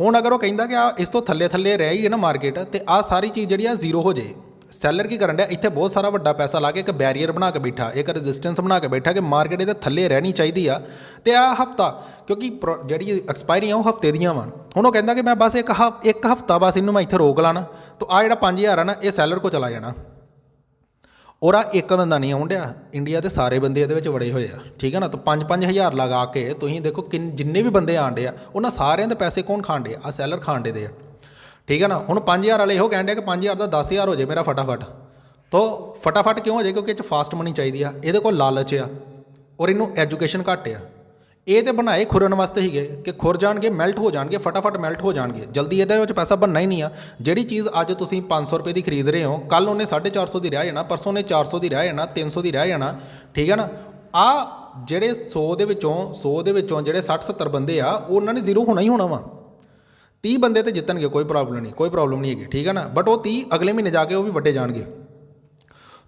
ਹੁਣ ਅਗਰ ਉਹ ਕਹਿੰਦਾ ਕਿ ਆ ਇਸ ਤੋਂ ਥੱਲੇ ਥੱਲੇ ਰਹਿ ਹੀ ਹੈ ਨਾ ਮਾਰਕੀਟ ਤੇ ਆ ਸਾਰੀ ਚੀਜ਼ ਜਿਹੜੀ ਆ ਜ਼ੀਰੋ ਹੋ ਜੇ ਸੈਲਰ ਕੀ ਕਰਨ ਡਿਆ? ਇੱਥੇ ਬਹੁਤ ਸਾਰਾ ਵੱਡਾ ਪੈਸਾ ਲਾ ਕੇ ਇੱਕ ਬੈਰੀਅਰ ਬਣਾ ਕੇ ਬੈਠਾ, ਇੱਕ ਰੈਜ਼ਿਸਟੈਂਸ ਬਣਾ ਕੇ ਬੈਠਾ ਕਿ ਮਾਰਕੀਟ ਇਹਦੇ ਥੱਲੇ ਰਹਿਣੀ ਚਾਹੀਦੀ ਆ। ਤੇ ਆ ਹਫਤਾ, ਕਿਉਂਕਿ ਪ੍ਰੋ- ਜਿਹੜੀ ਐਕਸਪਾਇਰੀ ਆ ਉਹ ਹਫ਼ਤੇ ਦੀਆਂ ਵਾ। ਹੁਣ ਉਹ ਕਹਿੰਦਾ ਕਿ ਮੈਂ ਬਸ ਇੱਕ ਹਫ ਇੱਕ ਹਫਤਾ ਬਸ ਇਹਨੂੰ ਮੈਂ ਇੱਥੇ ਰੋਕ ਲਾਣਾ ਤਾਂ ਆ ਜਿਹੜਾ 5000 ਆ ਨਾ, ਇਹ ਸੈਲਰ ਕੋ ਚਲਾ ਜਾਣਾ। ਔਰ ਆ ਇੱਕ ਬੰਦਾ ਨਹੀਂ ਆਉਣ ਡਿਆ। ਇੰਡੀਆ ਦੇ ਸਾਰੇ ਬੰਦੇ ਇਹਦੇ ਵਿੱਚ ਵੜੇ ਹੋਏ ਆ। ਠੀਕ ਹੈ ਨਾ? ਤਾਂ 5-5000 ਲਗਾ ਕੇ ਤੁਸੀਂ ਦੇਖੋ ਕਿੰਨ ਜਿੰਨੇ ਵੀ ਬੰਦੇ ਆਣ ਡੇ ਆ, ਉਹਨਾਂ ਸਾਰਿਆਂ ਦੇ ਪੈਸੇ ਕੌਣ ਖਾਣ ਡੇ ਆ? ਸੈਲਰ ਖਾਣ ਡੇ ਦੇ ਆ। ਠੀਕ ਹੈ ਨਾ? ਹੁਣ 5000 ਵਾਲੇ ਇਹੋ ਕਹਿਣ ਡੇ ਕਿ 5000 ਦਾ 10000 ਹੋ ਜੇ ਮੇਰਾ ਫਟਾਫਟ। ਤੋ ਫਟਾਫਟ ਕਿਉਂ ਹੋ ਜੇ ਕਿਉਂਕਿ ਇਹ ਚ ਫਾਸਟ ਮਨੀ ਚਾਹੀਦੀ ਆ। ਇਹਦੇ ਕੋਲ ਲਾਲਚ ਆ ਔਰ ਇਹਨੂੰ ਐਜੂਕੇਸ਼ਨ ਘੱਟ ਆ। ਇਹ ਤੇ ਬਣਾਏ ਖੁਰਨ ਵਾਸਤੇ ਹੀਗੇ ਕਿ ਖੁਰ ਜਾਣਗੇ ਮੈਲਟ ਹੋ ਜਾਣਗੇ, ਫਟਾਫਟ ਮੈਲਟ ਹੋ ਜਾਣਗੇ। ਜਲਦੀ ਇਹਦੇ ਵਿੱਚ ਪੈਸਾ ਬਣਨਾ ਹੀ ਨਹੀਂ ਆ। ਜਿਹੜੀ ਚੀਜ਼ ਅੱਜ ਤੁਸੀਂ 500 ਰੁਪਏ ਦੀ ਖਰੀਦ ਰਹੇ ਹੋ ਕੱਲ ਉਹਨੇ 450 ਦੀ ਰਹਿ ਜਾਣਾ, ਪਰਸੋਂ ਨੇ 400 ਦੀ ਰਹਿ ਜਾਣਾ 300 ਦੀ ਰਹਿ ਜਾਣਾ, ਠੀਕ ਹੈ ਨਾ? ਆ ਜਿਹੜੇ 100 ਦੇ ਵਿੱਚੋਂ 100 ਦੇ ਵਿੱਚੋਂ ਜਿਹੜੇ 60 70 ਬੰਦੇ ਆ, ਉਹਨਾਂ ਨੇ ਜ਼ੀਰੋ ਹੋਣਾ ਹੀ ਹੋਣਾ ਵਾ। 30 ਬੰਦੇ ਤੇ ਜਿੱਤਣਗੇ, ਕੋਈ ਪ੍ਰੋਬਲਮ ਨਹੀਂ, ਕੋਈ ਪ੍ਰੋਬਲਮ ਨਹੀਂ ਹੈਗੀ, ਠੀਕ ਹੈ ਨਾ? ਬਟ ਉਹ 30 ਅਗਲੇ ਮਹੀਨੇ ਜਾ ਕੇ ਉਹ ਵੀ ਵੱਡੇ ਜਾਣਗੇ।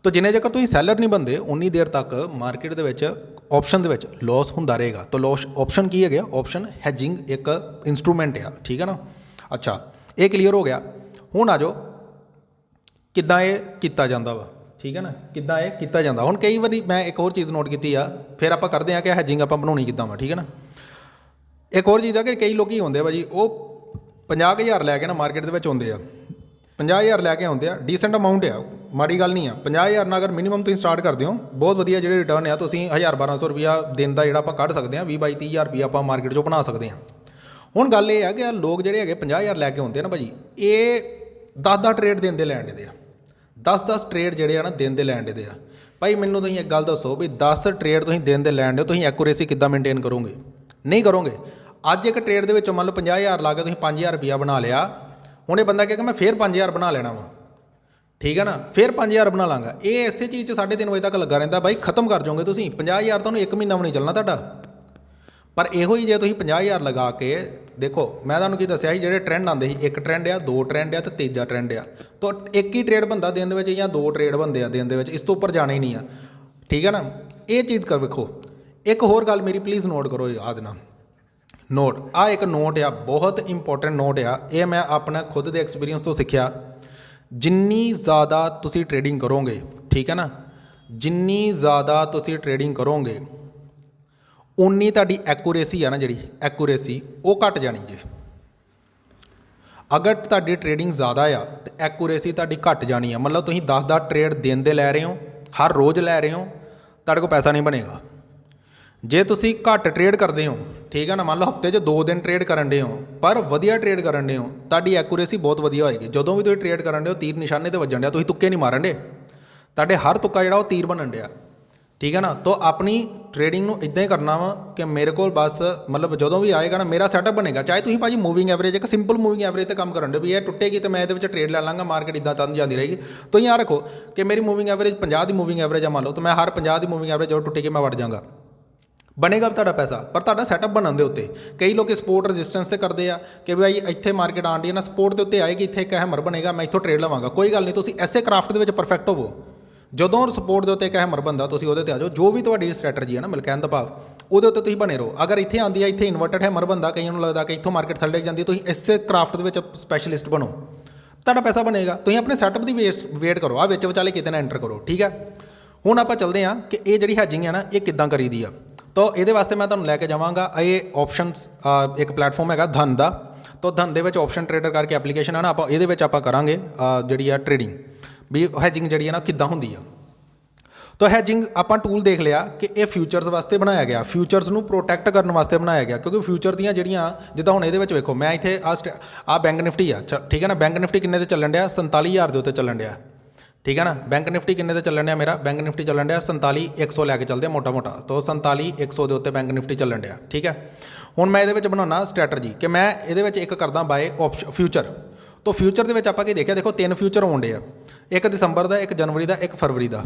ਤਾਂ ਜਿੰਨੇ ਜੇਕਰ ਤੁਸੀਂ ਸੈਲਰ ਨਹੀਂ ਬੰਦੇ, ਉਨੀ ਦੇਰ ਤੱਕ ਮਾਰਕੀਟ ਦੇ ਵਿੱਚ ਆਪਸ਼ਨ ਦੇ ਵਿੱਚ ਲਾਸ ਹੁੰਦਾ ਰਹੇਗਾ। ਤਾਂ ਲਾਸ ਆਪਸ਼ਨ ਕੀ ਹੈਗਾ ਆਪਸ਼ਨ ਹੈਜਿੰਗ ਇੱਕ ਇਨਸਟਰੂਮੈਂਟ ਆ, ਠੀਕ ਹੈ ਨਾ? ਅੱਛਾ, ਇਹ ਕਲੀਅਰ ਹੋ ਗਿਆ। ਹੁਣ ਆ ਜਾਓ, ਕਿੱਦਾਂ ਇਹ ਕੀਤਾ ਜਾਂਦਾ ਵਾ, ਠੀਕ ਹੈ ਨਾ? ਕਿੱਦਾਂ ਇਹ ਕੀਤਾ ਜਾਂਦਾ? ਹੁਣ ਕਈ ਵਾਰੀ ਮੈਂ ਇੱਕ ਹੋਰ ਚੀਜ਼ ਨੋਟ ਕੀਤੀ ਆ, ਫਿਰ ਆਪਾਂ ਕਰਦੇ ਆ ਕਿ ਹੈਜਿੰਗ ਆਪਾਂ ਬਣਾਉਣੀ ਕਿੱਦਾਂ ਵਾ, ਠੀਕ ਹੈ ਨਾ? ਇੱਕ ਹੋਰ ਚੀਜ਼ ਆ ਕਿ ਕਈ ਲੋਕੀ ਹੁੰਦੇ ਆ ਭਾਜੀ, ਉਹ 50000 ਲੈ ਕੇ ਨਾ ਮਾਰਕੀਟ ਦੇ ਵਿੱਚ ਆਉਂਦੇ ਆ। 50000 ਲੈ ਕੇ ਆਉਂਦੇ ਆ। ਡੀਸੈਂਟ ਅਮਾਉਂਟ ਆ। ਮਾੜੀ ਗੱਲ ਨਹੀਂ ਆ। 50000 ਨਾਲ ਅਗਰ ਮਿਨੀਮਮ ਤੁਸੀਂ ਸਟਾਰਟ ਕਰਦੇ ਹੋ, ਬਹੁਤ ਵਧੀਆ ਜਿਹੜੇ ਰਿਟਰਨ ਆ, ਤੁਸੀਂ 1000 1200 ਰੁਪਿਆ ਦਿਨ ਦਾ ਜਿਹੜਾ ਆਪਾਂ ਕੱਢ ਸਕਦੇ ਆ 20 22 30000 ਰੁਪਿਆ ਆਪਾਂ ਮਾਰਕੀਟ 'ਚੋਂ ਬਣਾ ਸਕਦੇ ਆ। ਹੁਣ ਗੱਲ ਇਹ ਆ ਕਿ ਲੋਕ ਜਿਹੜੇ ਹੈਗੇ 50000 ਲੈ ਕੇ ਆਉਂਦੇ ਆ ਨਾ ਭਾਜੀ, ਇਹ 10 10 ਟ੍ਰੇਡ ਦਿਨ ਦੇ ਲੈਣ ਦੇ ਆ। 10 10 ਟ੍ਰੇਡ ਜਿਹੜੇ ਆ ਨਾ ਦਿਨ ਦੇ ਲੈਣ ਦੇ ਆ। ਭਾਈ ਮੈਨੂੰ ਤੁਸੀਂ ਇੱਕ ਗੱਲ ਦੱਸੋ ਵੀ 10 ਟ੍ਰੇਡ ਤੁਸੀਂ ਦਿਨ ਦੇ ਲੈਣ ਦੇ ਤੁਸੀਂ ਐਕੂਰੇਸੀ ਕਿੱਦਾਂ ਮੇਨਟੇਨ ਕਰੋਗੇ? ਨਹੀਂ ਕਰੋਗੇ? ਅੱਜ ਇੱਕ ਟ੍ਰੇਡ ਦੇ ਵਿੱਚੋਂ ਮੰਨ ਲਓ 50000 ਲਾ ਕੇ ਤੁਸੀਂ 5000 ਰੁਪਿਆ ਬਣਾ ਲਿਆ, ਹੁਣ ਇਹ ਬੰਦਾ ਕਹੇਗਾ ਮੈਂ ਫੇਰ 5000 ਬਣਾ ਲੈਣਾ ਵਾ। ਠੀਕ ਹੈ ਨਾ? ਫਿਰ 5000 ਬਣਾ ਲਾਂਗਾ। ਇਹ ਇਸੇ ਚੀਜ਼ 'ਚ 3.5 ਵਜੇ ਤੱਕ ਲੱਗਾ ਰਹਿੰਦਾ। ਬਾਈ, ਖਤਮ ਕਰ ਜਾਓਗੇ ਤੁਸੀਂ। 50000 ਤੁਹਾਨੂੰ ਇੱਕ ਮਹੀਨਾ ਵੀ ਨਹੀਂ ਚੱਲਣਾ ਤੁਹਾਡਾ। ਪਰ ਇਹੋ ਹੀ ਜੇ ਤੁਸੀਂ 50000 ਲਗਾ ਕੇ, ਦੇਖੋ, ਮੈਂ ਤੁਹਾਨੂੰ ਕੀ ਦੱਸਿਆ ਸੀ, ਜਿਹੜੇ ਟ੍ਰੈਂਡ ਆਉਂਦੇ ਸੀ, ਇੱਕ ਟ੍ਰੈਂਡ ਆ, ਦੋ ਟ੍ਰੈਂਡ ਆ ਤੇ ਤੀਜਾ ਟ੍ਰੈਂਡ ਆ। ਤਾਂ ਇੱਕ ਹੀ ਟ੍ਰੇਡ ਬੰਦਾ ਦਿਨ ਦੇ ਵਿੱਚ ਜਾਂ ਦੋ ਟ੍ਰੇਡ ਬੰਦੇ ਆ ਦਿਨ ਦੇ ਵਿੱਚ, ਇਸ ਤੋਂ ਉੱਪਰ ਜਾਣਾ ਹੀ ਨਹੀਂ ਆ। ਠੀਕ ਹੈ ਨਾ? ਇਹ ਚੀਜ਼ ਕਰ ਵੇਖੋ। ਇੱਕ ਹੋਰ ਗੱਲ ਮੇਰੀ ਪਲੀਜ਼ ਨੋਟ ਕਰੋ ਯਾਦ ਨਾ ਨੋਟ। ਆ ਇੱਕ ਨੋਟ ਆ, ਬਹੁਤ ਇੰਪੋਰਟੈਂਟ ਨੋਟ ਆ। ਇਹ ਮੈਂ ਆਪਣਾ ਖੁਦ ਦੇ ਐਕਸਪੀਰੀਅੰਸ ਤੋਂ ਸਿੱਖਿਆ। ਜਿੰਨੀ ਜ਼ਿਆਦਾ ਤੁਸੀਂ ਟ੍ਰੇਡਿੰਗ ਕਰੋਗੇ, ਠੀਕ ਹੈ ਨਾ? ਜਿੰਨੀ ਜ਼ਿਆਦਾ ਤੁਸੀਂ ਟ੍ਰੇਡਿੰਗ ਕਰੋਗੇ, ਉਨੀ ਤੁਹਾਡੀ ਐਕੂਰੇਸੀ ਆ ਨਾ ਜਿਹੜੀ ਐਕੂਰੇਸੀ ਉਹ ਘਟ ਜਾਣੀ ਜੇ। ਅਗਰ ਤੁਹਾਡੀ ਟ੍ਰੇਡਿੰਗ ਜ਼ਿਆਦਾ ਆ, ਤੇ ਐਕੂਰੇਸੀ ਤੁਹਾਡੀ ਘਟ ਜਾਣੀ ਆ। ਮਤਲਬ ਤੁਸੀਂ 10-10 ਟ੍ਰੇਡ ਦਿਨ ਦੇ ਲੈ ਰਹੇ ਹੋ, ਹਰ ਰੋਜ਼ ਲੈ ਰਹੇ ਹੋ, ਤੁਹਾਡੇ ਕੋਲ ਪੈਸਾ ਨਹੀਂ ਬਣੇਗਾ। ਜੇ ਤੁਸੀਂ ਘੱਟ ਟ੍ਰੇਡ ਕਰਦੇ ਹੋ, ਠੀਕ ਹੈ ਨਾ, ਮੰਨ ਲਓ ਹਫ਼ਤੇ 'ਚ 2 ਦਿਨ ਟ੍ਰੇਡ ਕਰਨ ਦੇ ਹੋ, ਪਰ ਵਧੀਆ ਟ੍ਰੇਡ ਕਰਨ ਦੇ ਹੋ, ਤੁਹਾਡੀ ਐਕੂਰੇਸੀ ਬਹੁਤ ਵਧੀਆ ਹੋਏਗੀ। ਜਦੋਂ ਵੀ ਤੁਸੀਂ ਟ੍ਰੇਡ ਕਰਨ ਦੇ ਹੋ, ਤੀਰ ਨਿਸ਼ਾਨੇ ਤੇ ਵੱਜਣ ਡਿਆ, ਤੁਸੀਂ ਤੁੱਕੇ ਨਹੀਂ ਮਾਰਨ ਦੇ ਤੁਹਾਡੇ ਹਰ ਤੁੱਕਾ ਜਿਹੜਾ ਉਹ ਤੀਰ ਬਣਨ ਡਿਆ। ਠੀਕ ਹੈ ਨਾ, ਤਾਂ ਆਪਣੀ ਟ੍ਰੇਡਿੰਗ ਨੂੰ ਇਦਾਂ ਹੀ ਕਰਨਾ ਵਾ ਕਿ ਮੇਰੇ ਕੋਲ ਬਸ, ਮਤਲਬ ਜਦੋਂ ਵੀ ਆਏਗਾ ਨਾ, ਮੇਰਾ ਸੈਟਅਪ ਬਣੇਗਾ। ਚਾਹੇ ਤੁਸੀਂ ਭਾਜੀ ਮੂਵਿੰਗ ਐਵਰੇਜ ਇੱਕ ਸਿੰਪਲ ਮੂਵਿੰਗ ਐਵਰੇਜ ਤੇ ਕੰਮ ਕਰਨ ਦੇ ਵੀ ਇਹ ਟੁੱਟੇਗੀ ਤੇ ਮੈਂ ਇਹਦੇ ਵਿੱਚ ਟ੍ਰੇਡ ਲੈ ਲਾਂਗਾ ਮਾਰਕੀਟ ਇਦਾਂ ਤਾਂ ਜਾਂਦੀ ਰਹੇਗੀ। ਤੁਸੀਂ ਯਾਰ ਰੱਖੋ ਕਿ ਮੇਰੀ ਮੂਵਿੰਗ ਐਵਰੇਜ 50 ਦੀ ਮੂਵਿੰਗ ਐਵਰੇਜ ਆ ਮੰਨ ਲਓ, ਤਾਂ ਮੈਂ ਹਰ 50 ਦੀ ਮੂਵਿੰਗ ਐਵਰੇਜ ਜਦੋਂ ਟੁੱਟੇਗੀ ਮੈਂ ਵੜ ਜਾਵਾਂਗਾ ਬਣੇਗਾ ਵੀ ਤੁਹਾਡਾ ਪੈਸਾ, ਪਰ ਤੁਹਾਡਾ ਸੈਟਅਪ ਬਣਨ ਦੇ ਉੱਤੇ। ਕਈ ਲੋਕ ਸਪੋਰਟ ਰੈਜ਼ਿਸਟੈਂਸ ਤੇ ਕਰਦੇ ਆ ਕਿ ਭਾਈ ਇੱਥੇ ਮਾਰਕੀਟ ਆਂਡੀ ਹੈ ਨਾ ਸਪੋਰਟ ਦੇ ਉੱਤੇ ਆਏਗੀ, ਇੱਥੇ ਇੱਕ ਹੈਮਰ ਬਣੇਗਾ, ਮੈਂ ਇੱਥੋਂ ਟ੍ਰੇਡ ਲਵਾਂਗਾ। ਕੋਈ ਗੱਲ ਨਹੀਂ, ਤੁਸੀਂ ਐਸੇ ਕਰਾਫਟ ਦੇ ਵਿੱਚ ਪਰਫੈਕਟ ਹੋਵੋ। ਜਦੋਂ ਸਪੋਰਟ ਦੇ ਉੱਤੇ ਇੱਕ ਹੈਮਰ ਬੰਦਾ ਤੁਸੀਂ ਉਹਦੇ ਤੇ ਆ ਜਾਓ। ਜੋ ਵੀ ਤੁਹਾਡੀ ਸਟ੍ਰੈਟਜੀ ਹੈ ਨਾ, ਮਿਲਕੈਨ ਦਾ ਭਾਵ, ਉਹਦੇ ਉੱਤੇ ਤੁਸੀਂ ਬਣੇ ਰਹੋ। ਅਗਰ ਇੱਥੇ ਆਂਦੀ ਆ, ਇੱਥੇ ਇਨਵਰਟਡ ਹੈਮਰ ਬੰਦਾ ਕਈਆਂ ਨੂੰ ਲੱਗਦਾ ਕਿ ਇੱਥੋਂ ਮਾਰਕੀਟ ਥੱਲੇ ਜਾਂਦੀ, ਤੁਸੀਂ ਇਸੇ ਕਰਾਫਟ ਦੇ ਵਿੱਚ ਸਪੈਸ਼ਲਿਸਟ ਬਣੋ। ਤੁਹਾਡਾ ਪੈਸਾ ਬਣੇਗਾ। ਤੁਸੀਂ ਆਪਣੇ ਸੈਟਅਪ ਦੀ ਵੇਟ ਕਰੋ। ਆ ਵਿੱਚ ਵਿਚਾਲੇ ਕਿਤੇ ਨਾ ਐਂਟਰ ਕਰੋ, ਠੀਕ ਹੈ? ਹੁਣ ਆਪਾਂ ਚੱਲਦੇ ਹਾਂ ਕਿ ਇਹ ਜਿਹੜੀ ਹੈਜਿੰਗ ਹੈ ਨਾ, ਇਹ ਕਿੱਦਾਂ ਕਰੀਦੀ ਆ? ਤਾਂ ਇਹਦੇ ਵਾਸਤੇ ਮੈਂ ਤੁਹਾਨੂੰ ਲੈ ਕੇ ਜਾਵਾਂਗਾ, ਇਹ ਆਪਸ਼ਨਸ ਇੱਕ ਪਲੇਟਫਾਰਮ ਹੈਗਾ ਧਨ ਦਾ ਤਾਂ ਧਨ ਦੇ ਵਿੱਚ ਆਪਸ਼ਨ ਟ੍ਰੇਡਰ ਕਰਕੇ ਐਪਲੀਕੇਸ਼ਨ ਆ ਨਾ, ਆਪਾਂ ਇਹਦੇ ਵਿੱਚ ਆਪਾਂ ਕਰਾਂਗੇ ਜਿਹੜੀ ਆ ਟ੍ਰੇਡਿੰਗ ਵੀ ਹੈਜਿੰਗ ਜਿਹੜੀ ਆ ਨਾ, ਕਿੱਦਾਂ ਹੁੰਦੀ ਆ। ਤਾਂ ਹੈਜਿੰਗ ਆਪਾਂ ਟੂਲ ਦੇਖ ਲਿਆ ਕਿ ਇਹ ਫਿਊਚਰਸ ਵਾਸਤੇ ਬਣਾਇਆ ਗਿਆ। ਫਿਊਚਰਸ ਨੂੰ ਪ੍ਰੋਟੈਕਟ ਕਰਨ ਵਾਸਤੇ ਬਣਾਇਆ ਗਿਆ, ਕਿਉਂਕਿ ਫਿਊਚਰ ਦੀਆਂ ਜਿਹੜੀਆਂ, ਜਿੱਦਾਂ ਹੁਣ ਇਹਦੇ ਵਿੱਚ ਵੇਖੋ, ਮੈਂ ਇੱਥੇ ਆ ਆ ਬੈਂਕ ਨਿਫਟੀ ਆ। ਚ- ਠੀਕ ਹੈ ਨਾ ਬੈਂਕ ਨਿਫਟੀ ਕਿੰਨੇ ਤੇ ਚੱਲਣ ਡਿਆ? 47000 ਦੇ ਉੱਤੇ ਚੱਲਣ ਡਿਆ। ਠੀਕ ਹੈ ਨਾ? ਬੈਂਕ ਨਿਫਟੀ ਕਿੰਨੇ ਤੇ ਚੱਲਣ ਡਿਆ ਮੇਰਾ? ਬੈਂਕ ਨਿਫਟੀ ਚੱਲਣ ਡਿਆ 47100 ਲੈ ਕੇ ਚੱਲਦੇ ਆ ਮੋਟਾ ਮੋਟਾ ਤਾਂ 47100 ਦੇ ਉੱਤੇ ਬੈਂਕ ਨਿਫਟੀ ਚੱਲਣ ਡਿਆ, ਠੀਕ ਹੈ? ਹੁਣ ਮੈਂ ਇਹਦੇ ਵਿੱਚ ਬਣਾਉਣਾ ਸਟ੍ਰੈਟਜੀ ਕਿ ਮੈਂ ਇਹਦੇ ਵਿੱਚ ਇੱਕ ਕਰਦਾ ਬਾਏ ਆਪਸ਼ਨ ਫਿਊਚਰ। ਤਾਂ ਫਿਊਚਰ ਦੇ ਵਿੱਚ ਆਪਾਂ ਕੀ ਦੇਖਿਆ? ਦੇਖੋ, ਤਿੰਨ ਫਿਊਚਰ ਹੋਣ ਡੇ ਆ। ਇੱਕ ਦਸੰਬਰ ਦਾ, ਇੱਕ ਜਨਵਰੀ ਦਾ, ਇੱਕ ਫਰਵਰੀ ਦਾ।